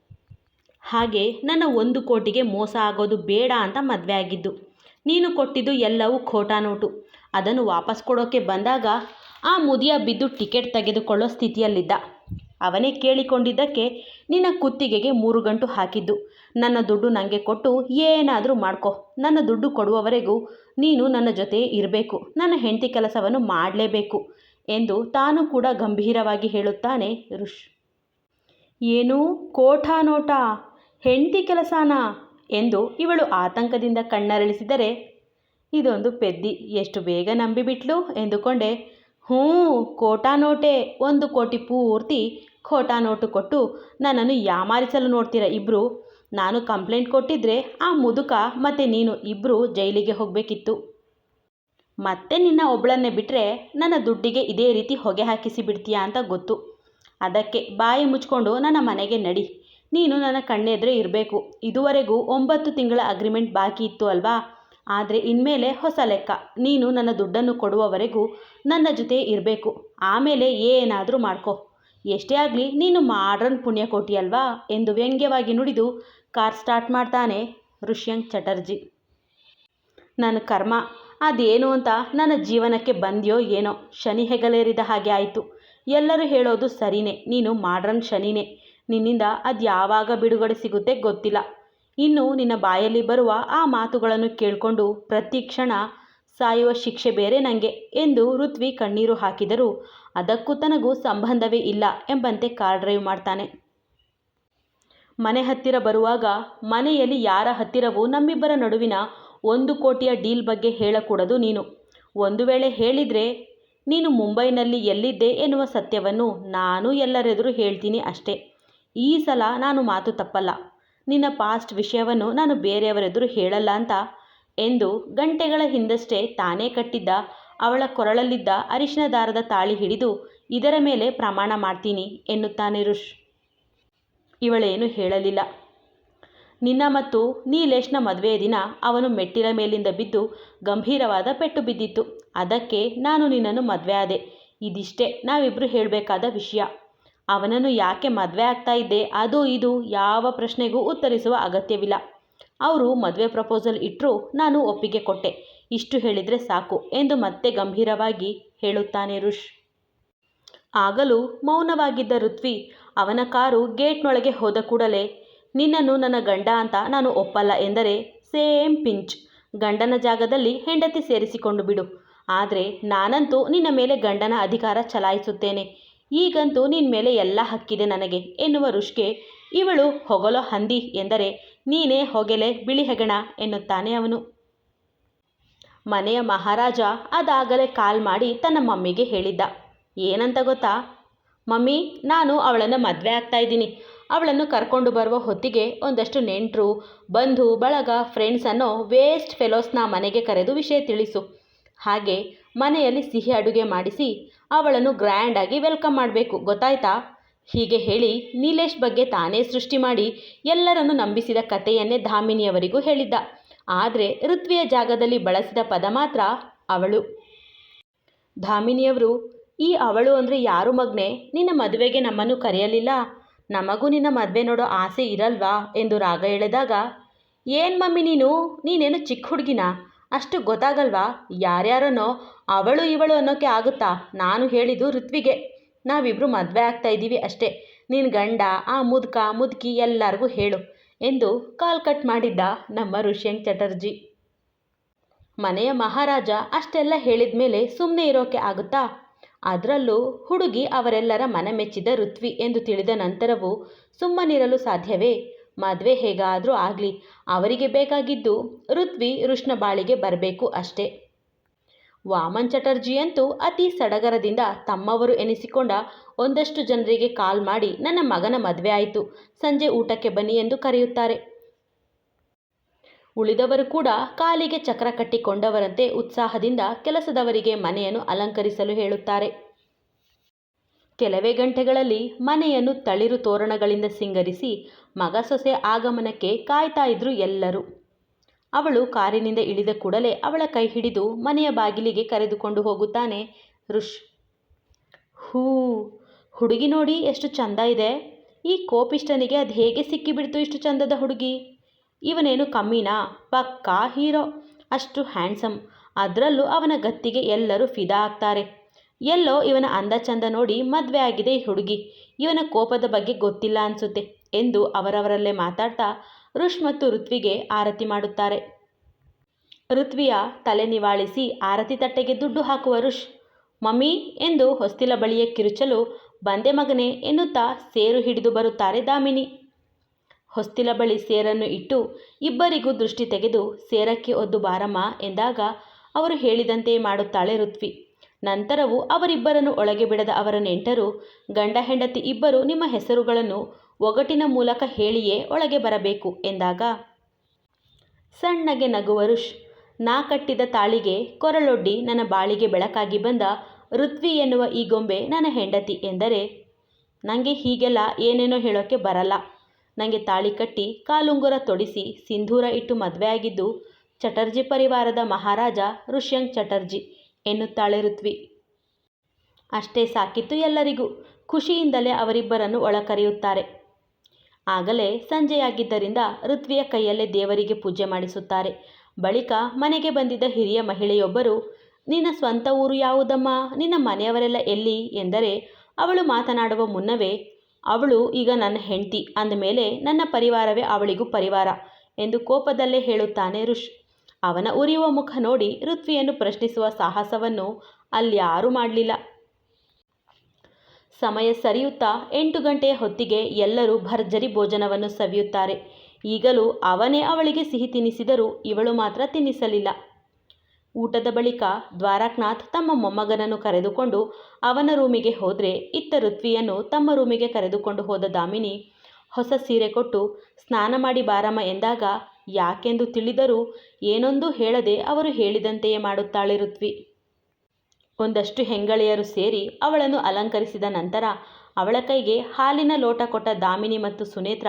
ಹಾಗೆ ನನ್ನ ಒಂದು ಕೋಟಿಗೆ ಮೋಸ ಆಗೋದು ಬೇಡ ಅಂತ ಮದುವೆ ಆಗಿದ್ದು. ನೀನು ಕೊಟ್ಟಿದ್ದು ಎಲ್ಲವೂ ಖೋಟಾ ನೋಟು. ಅದನ್ನು ವಾಪಸ್ ಕೊಡೋಕ್ಕೆ ಬಂದಾಗ ಆ ಮುದಿಯ ಬಿದ್ದು ಟಿಕೆಟ್ ತೆಗೆದುಕೊಳ್ಳೋ ಸ್ಥಿತಿಯಲ್ಲಿದ್ದ. ಅವನೇ ಕೇಳಿಕೊಂಡಿದ್ದಕ್ಕೆ ನಿನ್ನ ಕುತ್ತಿಗೆಗೆ ಮೂರು ಗಂಟು ಹಾಕಿದ್ದು. ನನ್ನ ದುಡ್ಡು ನನಗೆ ಕೊಟ್ಟು ಏನಾದರೂ ಮಾಡ್ಕೊ. ನನ್ನ ದುಡ್ಡು ಕೊಡುವವರೆಗೂ ನೀನು ನನ್ನ ಜೊತೆ ಇರಬೇಕು. ನನ್ನ ಹೆಂಡತಿ ಕೆಲಸವನ್ನು ಮಾಡಲೇಬೇಕು ಎಂದು ತಾನು ಕೂಡ ಗಂಭೀರವಾಗಿ ಹೇಳುತ್ತಾನೆ ಋಷ್. ಏನು? ಕೋಠಾ ನೋಟ? ಹೆಂಡತಿ ಕೆಲಸನಾ? ಎಂದು ಇವಳು ಆತಂಕದಿಂದ ಕಣ್ಣರಳಿಸಿದರೆ, ಇದೊಂದು ಪೆದ್ದಿ, ಎಷ್ಟು ಬೇಗ ನಂಬಿಬಿಟ್ಲು? ಎಂದುಕೊಂಡೆ. ಹ್ಞೂ, ಕೋಟಾ ನೋಟೆ, ಒಂದು ಕೋಟಿ ಪೂರ್ತಿ ಖೋಟಾ ನೋಟು ಕೊಟ್ಟು ನನ್ನನ್ನು ಯಾಮಾರಿಸಲು ನೋಡ್ತೀರ ಇಬ್ಬರು ನಾನು ಕಂಪ್ಲೇಂಟ್ ಕೊಟ್ಟಿದ್ರೆ ಆ ಮುದುಕ ಮತ್ತು ನೀನು ಇಬ್ಬರು ಜೈಲಿಗೆ ಹೋಗಬೇಕಿತ್ತು. ಮತ್ತೆ ನಿನ್ನ ಒಬ್ಬಳನ್ನೇ ಬಿಟ್ಟರೆ ನನ್ನ ದುಡ್ಡಿಗೆ ಇದೇ ರೀತಿ ಹೊಗೆ ಹಾಕಿಸಿ ಬಿಡ್ತೀಯಾ ಅಂತ ಗೊತ್ತು. ಅದಕ್ಕೆ ಬಾಯಿ ಮುಚ್ಕೊಂಡು ನನ್ನ ಮನೆಗೆ ನಡಿ. ನೀನು ನನ್ನ ಕಣ್ಣೆದ್ರೆ ಇರಬೇಕು. ಇದುವರೆಗೂ ಒಂಬತ್ತು ತಿಂಗಳ ಅಗ್ರಿಮೆಂಟ್ ಬಾಕಿ ಇತ್ತು ಅಲ್ವಾ? ಆದರೆ ಇನ್ಮೇಲೆ ಹೊಸ ಲೆಕ್ಕ. ನೀನು ನನ್ನ ದುಡ್ಡನ್ನು ಕೊಡುವವರೆಗೂ ನನ್ನ ಜೊತೆ ಇರಬೇಕು. ಆಮೇಲೆ ಏನಾದರೂ ಮಾಡ್ಕೊ. ಎಷ್ಟೇ ಆಗಲಿ, ನೀನು ಮಾಡ್ರನ್ ಪುಣ್ಯಕೋಟಿ ಅಲ್ವಾ? ಎಂದು ವ್ಯಂಗ್ಯವಾಗಿ ನುಡಿದು ಕಾರ್ ಸ್ಟಾರ್ಟ್ ಮಾಡ್ತಾನೆ ಋಷ್ಯಂಕ್ ಚಟರ್ಜಿ. ನನ್ನ ಕರ್ಮ, ಅದೇನು ಅಂತ ನನ್ನ ಜೀವನಕ್ಕೆ ಬಂದ್ಯೋ ಏನೋ. ಶನಿ ಹೆಗಲೇರಿದ ಹಾಗೆ ಆಯಿತು. ಎಲ್ಲರೂ ಹೇಳೋದು ಸರಿನೇ. ನೀನು ಮಾಡ್ರನ್ ಶನಿನೇ. ನಿನ್ನಿಂದ ಅದು ಯಾವಾಗ ಬಿಡುಗಡೆ ಸಿಗುತ್ತೆ ಗೊತ್ತಿಲ್ಲ. ಇನ್ನು ನಿನ್ನ ಬಾಯಲ್ಲಿ ಬರುವ ಆ ಮಾತುಗಳನ್ನು ಕೇಳಿಕೊಂಡು ಪ್ರತಿ ಕ್ಷಣ ಸಾಯುವ ಶಿಕ್ಷೆ ಬೇರೆ ನನಗೆ ಎಂದು ಋತ್ವಿ ಕಣ್ಣೀರು ಹಾಕಿದರೂ ಅದಕ್ಕೂ ತನಗೂ ಸಂಬಂಧವೇ ಇಲ್ಲ ಎಂಬಂತೆ ಕಾರ್ ಡ್ರೈವ್ ಮಾಡ್ತಾನೆ. ಮನೆ ಹತ್ತಿರ ಬರುವಾಗ ಮನೆಯಲ್ಲಿ ಯಾರ ಹತ್ತಿರವೂ ನಮ್ಮಿಬ್ಬರ ನಡುವಿನ ಒಂದು ಕೋಟಿಯ ಡೀಲ್ ಬಗ್ಗೆ ಹೇಳಕೂಡದು ನೀನು. ಒಂದು ವೇಳೆ ಹೇಳಿದರೆ ನೀನು ಮುಂಬೈನಲ್ಲಿ ಎಲ್ಲಿದ್ದೆ ಎನ್ನುವ ಸತ್ಯವನ್ನು ನಾನು ಎಲ್ಲರೆದುರು ಹೇಳ್ತೀನಿ ಅಷ್ಟೇ. ಈ ಸಲ ನಾನು ಮಾತು ತಪ್ಪಲ್ಲ. ನಿನ್ನ ಪಾಸ್ಟ್ ವಿಷಯವನ್ನು ನಾನು ಬೇರೆಯವರೆದುರು ಹೇಳಲ್ಲ ಅಂತ ಎಂದು ಗಂಟೆಗಳ ಹಿಂದಷ್ಟೇ ತಾನೇ ಕಟ್ಟಿದ್ದ, ಅವಳ ಕೊರಳಲ್ಲಿದ್ದ ಅರಿಶಿನ ದಾರದ ತಾಳಿ ಹಿಡಿದು ಇದರ ಮೇಲೆ ಪ್ರಮಾಣ ಮಾಡ್ತೀನಿ ಎನ್ನುತ್ತಾನೆ ಋಷ್. ಇವಳೇನು ಹೇಳಲಿಲ್ಲ. ನಿನ್ನ ಮತ್ತು ನೀಲೇಶ್ನ ಮದುವೆಯ ದಿನ ಅವನು ಮೆಟ್ಟಿಲ ಮೇಲಿಂದ ಬಿದ್ದು ಗಂಭೀರವಾದ ಪೆಟ್ಟು ಬಿದ್ದಿತ್ತು. ಅದಕ್ಕೆ ನಾನು ನಿನ್ನನ್ನು ಮದುವೆ ಆದೆ. ಇದಿಷ್ಟೇ ನಾವಿಬ್ಬರು ಹೇಳಬೇಕಾದ ವಿಷಯ. ಅವನನ್ನು ಯಾಕೆ ಮದುವೆ ಆಗ್ತಾ ಇದ್ದೆ? ಅದು ಇದು ಯಾವ ಪ್ರಶ್ನೆಗೂ ಉತ್ತರಿಸುವ ಅಗತ್ಯವಿಲ್ಲ. ಅವರು ಮದುವೆ ಪ್ರಪೋಸಲ್ ಇಟ್ಟರು ನಾನು ಒಪ್ಪಿಗೆ ಕೊಟ್ಟೆ. ಇಷ್ಟು ಹೇಳಿದರೆ ಸಾಕು ಎಂದು ಮತ್ತೆ ಗಂಭೀರವಾಗಿ ಹೇಳುತ್ತಾನೆ ರುಷ್ ಆಗಲೂ ಮೌನವಾಗಿದ್ದ ಋತ್ವಿ ಅವನ ಕಾರು ಗೇಟ್ನೊಳಗೆ ಹೋದ ಕೂಡಲೇ, ನಿನ್ನನ್ನು ನನ್ನ ಗಂಡ ಅಂತ ನಾನು ಒಪ್ಪಲ್ಲ ಎಂದರೆ ಸೇಮ್ ಪಿಂಚ್. ಗಂಡನ ಜಾಗದಲ್ಲಿ ಹೆಂಡತಿ ಸೇರಿಸಿಕೊಂಡು ಬಿಡು. ಆದರೆ ನಾನಂತೂ ನಿನ್ನ ಮೇಲೆ ಗಂಡನ ಅಧಿಕಾರ ಚಲಾಯಿಸುತ್ತೇನೆ. ಈಗಂತೂ ನಿನ್ನ ಮೇಲೆ ಎಲ್ಲ ಹಕ್ಕಿದೆ ನನಗೆ ಎನ್ನುವ ರುಷ್ಕೆ. ಇವಳು ಹೊಗಲೋ ಹಂದಿ ಎಂದರೆ ನೀನೇ ಹೊಗೆಲೆ ಬಿಳಿ ಹೆಗಣ ಎನ್ನುತ್ತಾನೆ ಅವನು. ಮನೆಯ ಮಹಾರಾಜ ಅದಾಗಲೇ ಕಾಲ್ ಮಾಡಿ ತನ್ನ ಮಮ್ಮಿಗೆ ಹೇಳಿದ್ದ. ಏನಂತ ಗೊತ್ತಾ? ಮಮ್ಮಿ, ನಾನು ಅವಳನ್ನು ಮದುವೆ ಆಗ್ತಾ ಇದ್ದೀನಿ. ಅವಳನ್ನು ಕರ್ಕೊಂಡು ಬರುವ ಹೊತ್ತಿಗೆ ಒಂದಷ್ಟು ನೆಂಟರು, ಬಂಧು, ಬಳಗ ಫ್ರೆಂಡ್ಸ್ ಅನ್ನೋ ವೇಸ್ಟ್ ಫೆಲೋಸ್ನ ಮನೆಗೆ ಕರೆದು ವಿಷಯ ತಿಳಿಸು. ಹಾಗೆ ಮನೆಯಲ್ಲಿ ಸಿಹಿ ಅಡುಗೆ ಮಾಡಿಸಿ ಅವಳನ್ನು ಗ್ರ್ಯಾಂಡಾಗಿ ವೆಲ್ಕಮ್ ಮಾಡಬೇಕು, ಗೊತ್ತಾಯ್ತಾ? ಹೀಗೆ ಹೇಳಿ ನೀಲೇಶ್ ಬಗ್ಗೆ ತಾನೇ ಸೃಷ್ಟಿ ಮಾಡಿ ಎಲ್ಲರನ್ನು ನಂಬಿಸಿದ ಕಥೆಯನ್ನೇ ಧಾಮಿನಿಯವರಿಗೂ ಹೇಳಿದ್ದ. ಆದರೆ ಋತ್ವಿಯ ಜಾಗದಲ್ಲಿ ಬಳಸಿದ ಪದ ಮಾತ್ರ ಅವಳು. ಧಾಮಿನಿಯವರು, ಈ ಅವಳು ಅಂದರೆ ಯಾರು ಮಗ್ನೆ? ನಿನ್ನ ಮದುವೆಗೆ ನಮ್ಮನ್ನು ಕರೆಯಲಿಲ್ಲ? ನಮಗೂ ನಿನ್ನ ಮದುವೆ ನೋಡೋ ಆಸೆ ಇರಲ್ವಾ? ಎಂದು ರಾಗ ಎಳೆದಾಗ, ಏನು ಮಮ್ಮಿ ನೀನು? ನೀನೇನು ಚಿಕ್ಕ ಹುಡುಗಿನ? ಅಷ್ಟು ಗೊತ್ತಾಗಲ್ವಾ? ಯಾರ್ಯಾರನೋ, ಅವಳು ಇವಳು ಅನ್ನೋಕ್ಕೆ ಆಗುತ್ತಾ? ನಾನು ಹೇಳಿದ್ದು ಋತ್ವಿಗೆ. ನಾವಿಬ್ಬರು ಮದುವೆ ಆಗ್ತಾ ಇದ್ದೀವಿ ಅಷ್ಟೇ. ನಿನ್ನ ಗಂಡ, ಆ ಮುದುಕ, ಮುದುಕಿ ಎಲ್ಲರಿಗೂ ಹೇಳು ಎಂದು ಕಾಲ್ ಕಟ್ ಮಾಡಿದ್ದ ನಮ್ಮ ಋಷ್ಯಂಕ್ ಚಟರ್ಜಿ. ಮನೆಯ ಮಹಾರಾಜ ಅಷ್ಟೆಲ್ಲ ಹೇಳಿದ ಮೇಲೆ ಸುಮ್ಮನೆ ಇರೋಕೆ ಆಗುತ್ತಾ? ಅದರಲ್ಲೂ ಹುಡುಗಿ ಅವರೆಲ್ಲರ ಮನ ಮೆಚ್ಚಿದ ಋತ್ವಿ ಎಂದು ತಿಳಿದ ನಂತರವೂ ಸುಮ್ಮನಿರಲು ಸಾಧ್ಯವೇ? ಮದುವೆ ಹೇಗಾದರೂ ಆಗಲಿ, ಅವರಿಗೆ ಬೇಕಾಗಿದ್ದು ಋತ್ವಿ ಋಷ್ಣ ಬಾಳಿಗೆ ಬರಬೇಕು ಅಷ್ಟೇ. ವಾಮನ್ ಚಟರ್ಜಿಯಂತೂ ಅತಿ ಸಡಗರದಿಂದ ತಮ್ಮವರು ಎನಿಸಿಕೊಂಡ ಒಂದಷ್ಟು ಜನರಿಗೆ ಕಾಲ್ ಮಾಡಿ, ನನ್ನ ಮಗನ ಮದುವೆ ಆಯಿತು, ಸಂಜೆ ಊಟಕ್ಕೆ ಬನ್ನಿ ಎಂದು ಕರೆಯುತ್ತಾರೆ. ಉಳಿದವರು ಕೂಡ ಕಾಲಿಗೆ ಚಕ್ರ ಕಟ್ಟಿಕೊಂಡವರಂತೆ ಉತ್ಸಾಹದಿಂದ ಕೆಲಸದವರಿಗೆ ಮನೆಯನ್ನು ಅಲಂಕರಿಸಲು ಹೇಳುತ್ತಾರೆ. ಕೆಲವೇ ಗಂಟೆಗಳಲ್ಲಿ ಮನೆಯನ್ನು ತಳಿರು ತೋರಣಗಳಿಂದ ಸಿಂಗರಿಸಿ ಮಗ ಸೊಸೆ ಆಗಮನಕ್ಕೆ ಕಾಯ್ತಾ ಇದ್ರು ಎಲ್ಲರೂ. ಅವಳು ಕಾರಿನಿಂದ ಇಳಿದ ಕೂಡಲೇ ಅವಳ ಕೈ ಹಿಡಿದು ಮನೆಯ ಬಾಗಿಲಿಗೆ ಕರೆದುಕೊಂಡು ಹೋಗುತ್ತಾನೆ. ಋಷ್. ಹೂ, ಹುಡುಗಿ ನೋಡಿ ಎಷ್ಟು ಚಂದ ಇದೆ. ಈ ಕೋಪಿಷ್ಟನಿಗೆ ಅದು ಹೇಗೆ ಸಿಕ್ಕಿಬಿಡ್ತು ಇಷ್ಟು ಚಂದದ ಹುಡುಗಿ? ಇವನೇನು ಕಮ್ಮಿನಾ? ಪಕ್ಕಾ ಹೀರೋ. ಅಷ್ಟು ಹ್ಯಾಂಡ್ಸಮ್. ಅದರಲ್ಲೂ ಅವನ ಗತ್ತಿಗೆ ಎಲ್ಲರೂ ಫಿದಾ ಆಗ್ತಾರೆ. ಎಲ್ಲೋ ಇವನ ಅಂದ ಚಂದ ನೋಡಿ ಮದುವೆ ಆಗಿದೆ ಈ ಹುಡುಗಿ. ಇವನ ಕೋಪದ ಬಗ್ಗೆ ಗೊತ್ತಿಲ್ಲ ಅನಿಸುತ್ತೆ. ಎಂದು ಅವರವರಲ್ಲೇ ಮಾತಾಡ್ತಾ ಋಷ್ ಮತ್ತು ಋತ್ವಿಗೆ ಆರತಿ ಮಾಡುತ್ತಾರೆ. ಋತ್ವಿಯ ತಲೆ ನಿವಾಳಿಸಿ ಆರತಿ ತಟ್ಟೆಗೆ ದುಡ್ಡು ಹಾಕುವ ಋಷ್, ಮಮ್ಮಿ ಎಂದು ಹೊಸ್ತಿಲ ಬಳಿಯ ಕಿರುಚಲು ಬಂದೆ ಮಗನೇ ಎನ್ನುತ್ತಾ ಸೇರು ಹಿಡಿದು ಬರುತ್ತಾರೆ ದಾಮಿನಿ. ಹೊಸ್ತಿಲ ಬಳಿ ಸೇರನ್ನು ಇಟ್ಟು ಇಬ್ಬರಿಗೂ ದೃಷ್ಟಿ ತೆಗೆದು ಸೇರಕ್ಕೆ ಒದ್ದು ಬಾರಮ್ಮ ಎಂದಾಗ ಅವರು ಹೇಳಿದಂತೆ ಮಾಡುತ್ತಾಳೆ ಋತ್ವಿ. ನಂತರವೂ ಅವರಿಬ್ಬರನ್ನು ಒಳಗೆ ಬಿಡದ ಅವರ ನೆಂಟರು ಗಂಡ ಹೆಂಡತಿ ಇಬ್ಬರು ನಿಮ್ಮ ಹೆಸರುಗಳನ್ನು ಒಗಟಿನ ಮೂಲಕ ಹೇಳಿಯೇ ಒಳಗೆ ಬರಬೇಕು ಎಂದಾಗ, ಸಣ್ಣಗೆ ನಗುವ ಋಷ್ ನಾ ಕಟ್ಟಿದ ತಾಳಿಗೆ ಕೊರಳೊಡ್ಡಿ ನನ್ನ ಬಾಳಿಗೆ ಬೆಳಕಾಗಿ ಬಂದ ಋತ್ವಿ ಎನ್ನುವ ಈ ಗೊಂಬೆ ನನ್ನ ಹೆಂಡತಿ ಎಂದರೆ ನನಗೆ ಹೀಗೆಲ್ಲ ಏನೇನೋ ಹೇಳೋಕ್ಕೆ ಬರಲ್ಲ. ನನಗೆ ತಾಳಿ ಕಟ್ಟಿ ಕಾಲುಂಗುರ ತೊಡಿಸಿ ಸಿಂಧೂರ ಇಟ್ಟು ಮದುವೆ ಆಗಿದ್ದು, ಚಟರ್ಜಿ ಪರಿವಾರದ ಮಹಾರಾಜ ಋಷ್ಯಂಗ್ ಚಟರ್ಜಿ ಎನ್ನುತ್ತಾಳೆ ಋತ್ವಿ. ಅಷ್ಟೇ ಸಾಕಿತ್ತು ಎಲ್ಲರಿಗೂ. ಖುಷಿಯಿಂದಲೇ ಅವರಿಬ್ಬರನ್ನು ಒಳ ಕರೆಯುತ್ತಾರೆ ಆಗಲೇ ಸಂಜೆಯಾಗಿದ್ದರಿಂದ ಋತ್ವಿಯ ಕೈಯಲ್ಲೇ ದೇವರಿಗೆ ಪೂಜೆ ಮಾಡಿಸುತ್ತಾರೆ. ಬಳಿಕ ಮನೆಗೆ ಬಂದಿದ್ದ ಹಿರಿಯ ಮಹಿಳೆಯೊಬ್ಬರು, ನಿನ್ನ ಸ್ವಂತ ಊರು ಯಾವುದಮ್ಮ? ನಿನ್ನ ಮನೆಯವರೆಲ್ಲ ಎಲ್ಲಿ? ಎಂದರೆ, ಅವಳು ಮಾತನಾಡುವ ಮುನ್ನವೇ, ಅವಳು ಈಗ ನನ್ನ ಹೆಂಡತಿ. ಅಂದಮೇಲೆ, ನನ್ನ ಪರಿವಾರವೇ ಅವಳಿಗೂ ಪರಿವಾರ ಎಂದು ಕೋಪದಲ್ಲೇ ಹೇಳುತ್ತಾನೆ ಋಷ್. ಅವನ ಉರಿಯುವ ಮುಖ ನೋಡಿ ಋತ್ವಿಯನ್ನು ಪ್ರಶ್ನಿಸುವ ಸಾಹಸವನ್ನು ಅಲ್ಯಾರೂ ಮಾಡಲಿಲ್ಲ. ಸಮಯ ಸರಿಯುತ್ತಾ ಎಂಟು ಗಂಟೆಯ ಹೊತ್ತಿಗೆ ಎಲ್ಲರೂ ಭರ್ಜರಿ ಭೋಜನವನ್ನು ಸವಿಯುತ್ತಾರೆ. ಈಗಲೂ ಅವನೇ ಅವಳಿಗೆ ಸಿಹಿ ತಿನ್ನಿಸಿದರೂ ಇವಳು ಮಾತ್ರ ತಿನ್ನಿಸಲಿಲ್ಲ. ಊಟದ ಬಳಿಕ ದ್ವಾರಕ್ನಾಥ್ ತಮ್ಮ ಮೊಮ್ಮಗನನ್ನು ಕರೆದುಕೊಂಡು ಅವನ ರೂಮಿಗೆ ಹೋದರೆ ಇತ್ತ ಋತ್ವಿಯನ್ನು ತಮ್ಮ ರೂಮಿಗೆ ಕರೆದುಕೊಂಡು ಹೋದ ದಾಮಿನಿ, ಹೊಸ ಸೀರೆ ಕೊಟ್ಟು ಸ್ನಾನ ಮಾಡಿ ಬಾರಮ್ಮ ಎಂದಾಗ, ಯಾಕೆಂದು ತಿಳಿದರೂ ಏನೊಂದು ಹೇಳದೆ ಅವರು ಹೇಳಿದಂತೆಯೇ ಮಾಡುತ್ತಾಳೆ ಋತ್ವಿ. ಒಂದಷ್ಟು ಹೆಂಗಳೆಯರು ಸೇರಿ ಅವಳನ್ನು ಅಲಂಕರಿಸಿದ ನಂತರ ಅವಳ ಕೈಗೆ ಹಾಲಿನ ಲೋಟ ಕೊಟ್ಟ ದಾಮಿನಿ ಮತ್ತು ಸುನೇತ್ರ,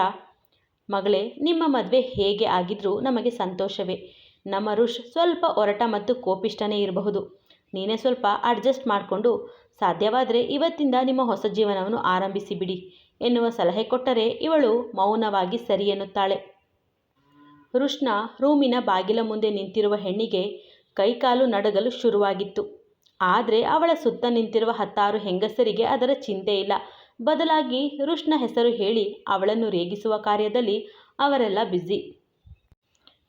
ಮಗಳೇ, ನಿಮ್ಮ ಮದುವೆ ಹೇಗೆ ಆಗಿದ್ರೂ ನಮಗೆ ಸಂತೋಷವೇ. ನಮ್ಮ ಋಷ್ ಸ್ವಲ್ಪ ಒರಟ ಮತ್ತು ಕೋಪಿಷ್ಟನೇ ಇರಬಹುದು. ನೀನೇ ಸ್ವಲ್ಪ ಅಡ್ಜಸ್ಟ್ ಮಾಡಿಕೊಂಡು ಸಾಧ್ಯವಾದರೆ ಇವತ್ತಿಂದ ನಿಮ್ಮ ಹೊಸ ಜೀವನವನ್ನು ಆರಂಭಿಸಿ ಬಿಡಿ ಎನ್ನುವ ಸಲಹೆ ಕೊಟ್ಟರೆ ಇವಳು ಮೌನವಾಗಿ ಸರಿ ಎನ್ನುತ್ತಾಳೆ. ಋಷ್ನ ರೂಮಿನ ಬಾಗಿಲ ಮುಂದೆ ನಿಂತಿರುವ ಹೆಣ್ಣಿಗೆ ಕೈಕಾಲು ನಡಗಲು ಶುರುವಾಗಿತ್ತು. ಆದರೆ ಅವಳ ಸುತ್ತ ನಿಂತಿರುವ ಹತ್ತಾರು ಹೆಂಗಸರಿಗೆ ಅದರ ಚಿಂತೆ ಇಲ್ಲ. ಬದಲಾಗಿ ಋಷ್ನ ಹೆಸರು ಹೇಳಿ ಅವಳನ್ನು ರೇಗಿಸುವ ಕಾರ್ಯದಲ್ಲಿ ಅವರೆಲ್ಲ ಬ್ಯುಸಿ.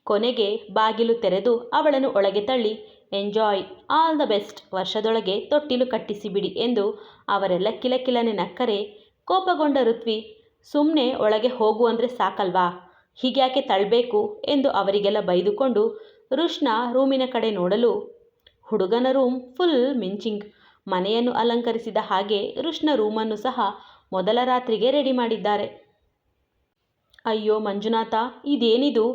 ಕೊನೆಗೆ ಬಾಗಿಲು ತೆರೆದು ಅವಳನ್ನು ಒಳಗೆ ತಳ್ಳಿ, ಎಂಜಾಯ್, ಆಲ್ ದ ಬೆಸ್ಟ್, ವರ್ಷದೊಳಗೆ ತೊಟ್ಟಿಲು ಕಟ್ಟಿಸಿಬಿಡಿ ಎಂದು ಅವರೆಲ್ಲ ಕಿಲಕಿಲನೆ ನಕ್ಕರೆ, ಕೋಪಗೊಂಡ ಋತ್ವಿ ಸುಮ್ಮನೆ ಒಳಗೆ ಹೋಗು ಅಂದರೆ ಸಾಕಲ್ವಾ? ಹೀಗ್ಯಾಕೆ ತಳ್ಳಬೇಕು ಎಂದು ಅವರಿಗೆಲ್ಲ ಬೈದುಕೊಂಡು ಋಷ್ನ ರೂಮಿನ ಕಡೆ ನೋಡಲು ಹುಡುಗನ ರೂಮ್ ಫುಲ್ ಮಿಂಚಿಂಗ್ ಮನೆಯನ್ನು ಅಲಂಕರಿಸಿದ ಹಾಗೆ ಋಷ್ನ ರೂಮನ್ನು ಸಹ ಮೊದಲ ರಾತ್ರಿಗೆ ರೆಡಿ ಮಾಡಿದ್ದಾರೆ. ಅಯ್ಯೋ ಮಂಜುನಾಥ, ಇದೇನಿದು?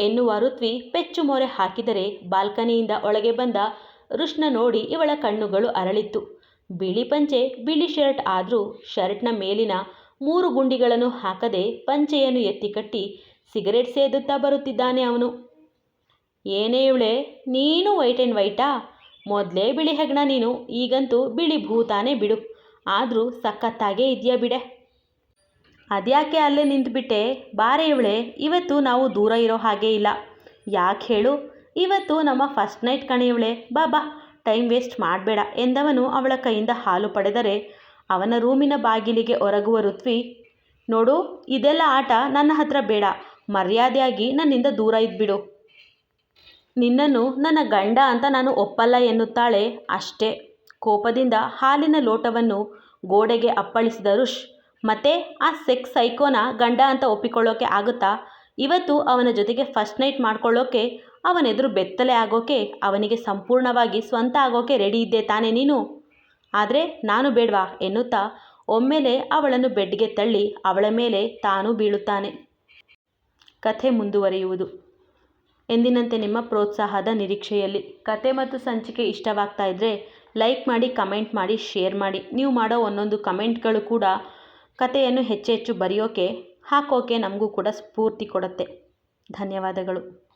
ಎನ್ನುವ ಋತ್ವಿ ಪೆಚ್ಚು ಮೊರೆ ಹಾಕಿದರೆ ಬಾಲ್ಕನಿಯಿಂದ ಒಳಗೆ ಬಂದ ಋಷ್ನ ನೋಡಿ ಇವಳ ಕಣ್ಣುಗಳು ಅರಳಿತ್ತು. ಬಿಳಿ ಪಂಚೆ, ಬಿಳಿ ಶರ್ಟ್ ಆದರೂ ಶರ್ಟ್ನ ಮೇಲಿನ ಮೂರು ಗುಂಡಿಗಳನ್ನು ಹಾಕದೆ ಪಂಚೆಯನ್ನು ಎತ್ತಿ ಕಟ್ಟಿ ಸಿಗರೇಟ್ ಸೇದುತ್ತಾ ಬರುತ್ತಿದ್ದಾನೆ ಅವನು. ಏನೇ ಇವಳೆ, ನೀನು ವೈಟ್ ಆ್ಯಂಡ್ ವೈಟಾ ಮೊದಲೇ ಬಿಳಿ ಹೆಗ್ಣ ನೀನು, ಈಗಂತೂ ಬಿಳಿ ಭೂತಾನೇ ಬಿಡು. ಆದರೂ ಸಖತ್ತಾಗೇ ಇದೆಯಾ ಬಿಡೆ. ಅದ್ಯಾಕೆ ಅಲ್ಲೇ ನಿಂತುಬಿಟ್ಟೆ? ಬಾರೆ ಇವಳೆ, ಇವತ್ತು ನಾವು ದೂರ ಇರೋ ಹಾಗೇ ಇಲ್ಲ. ಯಾಕೆ ಹೇಳು? ಇವತ್ತು ನಮ್ಮ ಫಸ್ಟ್ ನೈಟ್ ಕಣೆ ಇವಳೆ. ಬಾ ಬಾ, ಟೈಮ್ ವೇಸ್ಟ್ ಮಾಡಬೇಡ ಎಂದವನು ಅವಳ ಕೈಯಿಂದ ಹಾಲು ಪಡೆದರೆ ಅವನ ರೂಮಿನ ಬಾಗಿಲಿಗೆ ಒರಗುವ ಋತ್ವಿ, ನೋಡು, ಇದೆಲ್ಲ ಆಟ ನನ್ನ ಹತ್ರ ಬೇಡ. ಮರ್ಯಾದೆಯಾಗಿ ನನ್ನಿಂದ ದೂರ ಇದ್ಬಿಡು. ನಿನ್ನನ್ನು ನನ್ನ ಗಂಡ ಅಂತ ನಾನು ಒಪ್ಪಲ್ಲ ಎನ್ನುತ್ತಾಳೆ ಅಷ್ಟೇ. ಕೋಪದಿಂದ ಹಾಲಿನ ಲೋಟವನ್ನು ಗೋಡೆಗೆ ಅಪ್ಪಳಿಸಿದ ರುಷ್, ಮತ್ತೆ ಆ ಸೆಕ್ಸ್ ಸೈಕೋನ ಗಂಡ ಅಂತ ಒಪ್ಪಿಕೊಳ್ಳೋಕೆ ಆಗುತ್ತಾ? ಇವತ್ತು ಅವನ ಜೊತೆಗೆ ಫಸ್ಟ್ ನೈಟ್ ಮಾಡ್ಕೊಳ್ಳೋಕೆ ಅವನೆದುರು ಬೆತ್ತಲೆ ಆಗೋಕೆ, ಅವನಿಗೆ ಸಂಪೂರ್ಣವಾಗಿ ಸ್ವಂತ ಆಗೋಕೆ ರೆಡಿ ಇದ್ದೆ ತಾನೇ ನೀನು? ಆದರೆ ನಾನು ಬೇಡವಾ ಎನ್ನುತ್ತಾ, ಒಮ್ಮೆಲೆ ಅವಳನ್ನು ಬೆಡ್ಗೆ ತಳ್ಳಿ ಅವಳ ಮೇಲೆ ತಾನೂ ಬೀಳುತ್ತಾನೆ. ಕಥೆ ಮುಂದುವರಿಯುವುದು. ಎಂದಿನಂತೆ ನಿಮ್ಮ ಪ್ರೋತ್ಸಾಹದ ನಿರೀಕ್ಷೆಯಲ್ಲಿ. ಕತೆ ಮತ್ತು ಸಂಚಿಕೆ ಇಷ್ಟವಾಗ್ತಾ ಇದ್ದರೆ ಲೈಕ್ ಮಾಡಿ, ಕಮೆಂಟ್ ಮಾಡಿ, ಶೇರ್ ಮಾಡಿ. ನೀವು ಮಾಡೋ ಒಂದೊಂದು ಕಮೆಂಟ್ಗಳು ಕೂಡ ಕಥೆಯನ್ನು ಹೆಚ್ಚು ಹೆಚ್ಚು ಬರೆಯೋಕೆ, ಹಾಕೋಕೆ ನಮಗೂ ಕೂಡ ಸ್ಫೂರ್ತಿ ಕೊಡುತ್ತೆ. ಧನ್ಯವಾದಗಳು.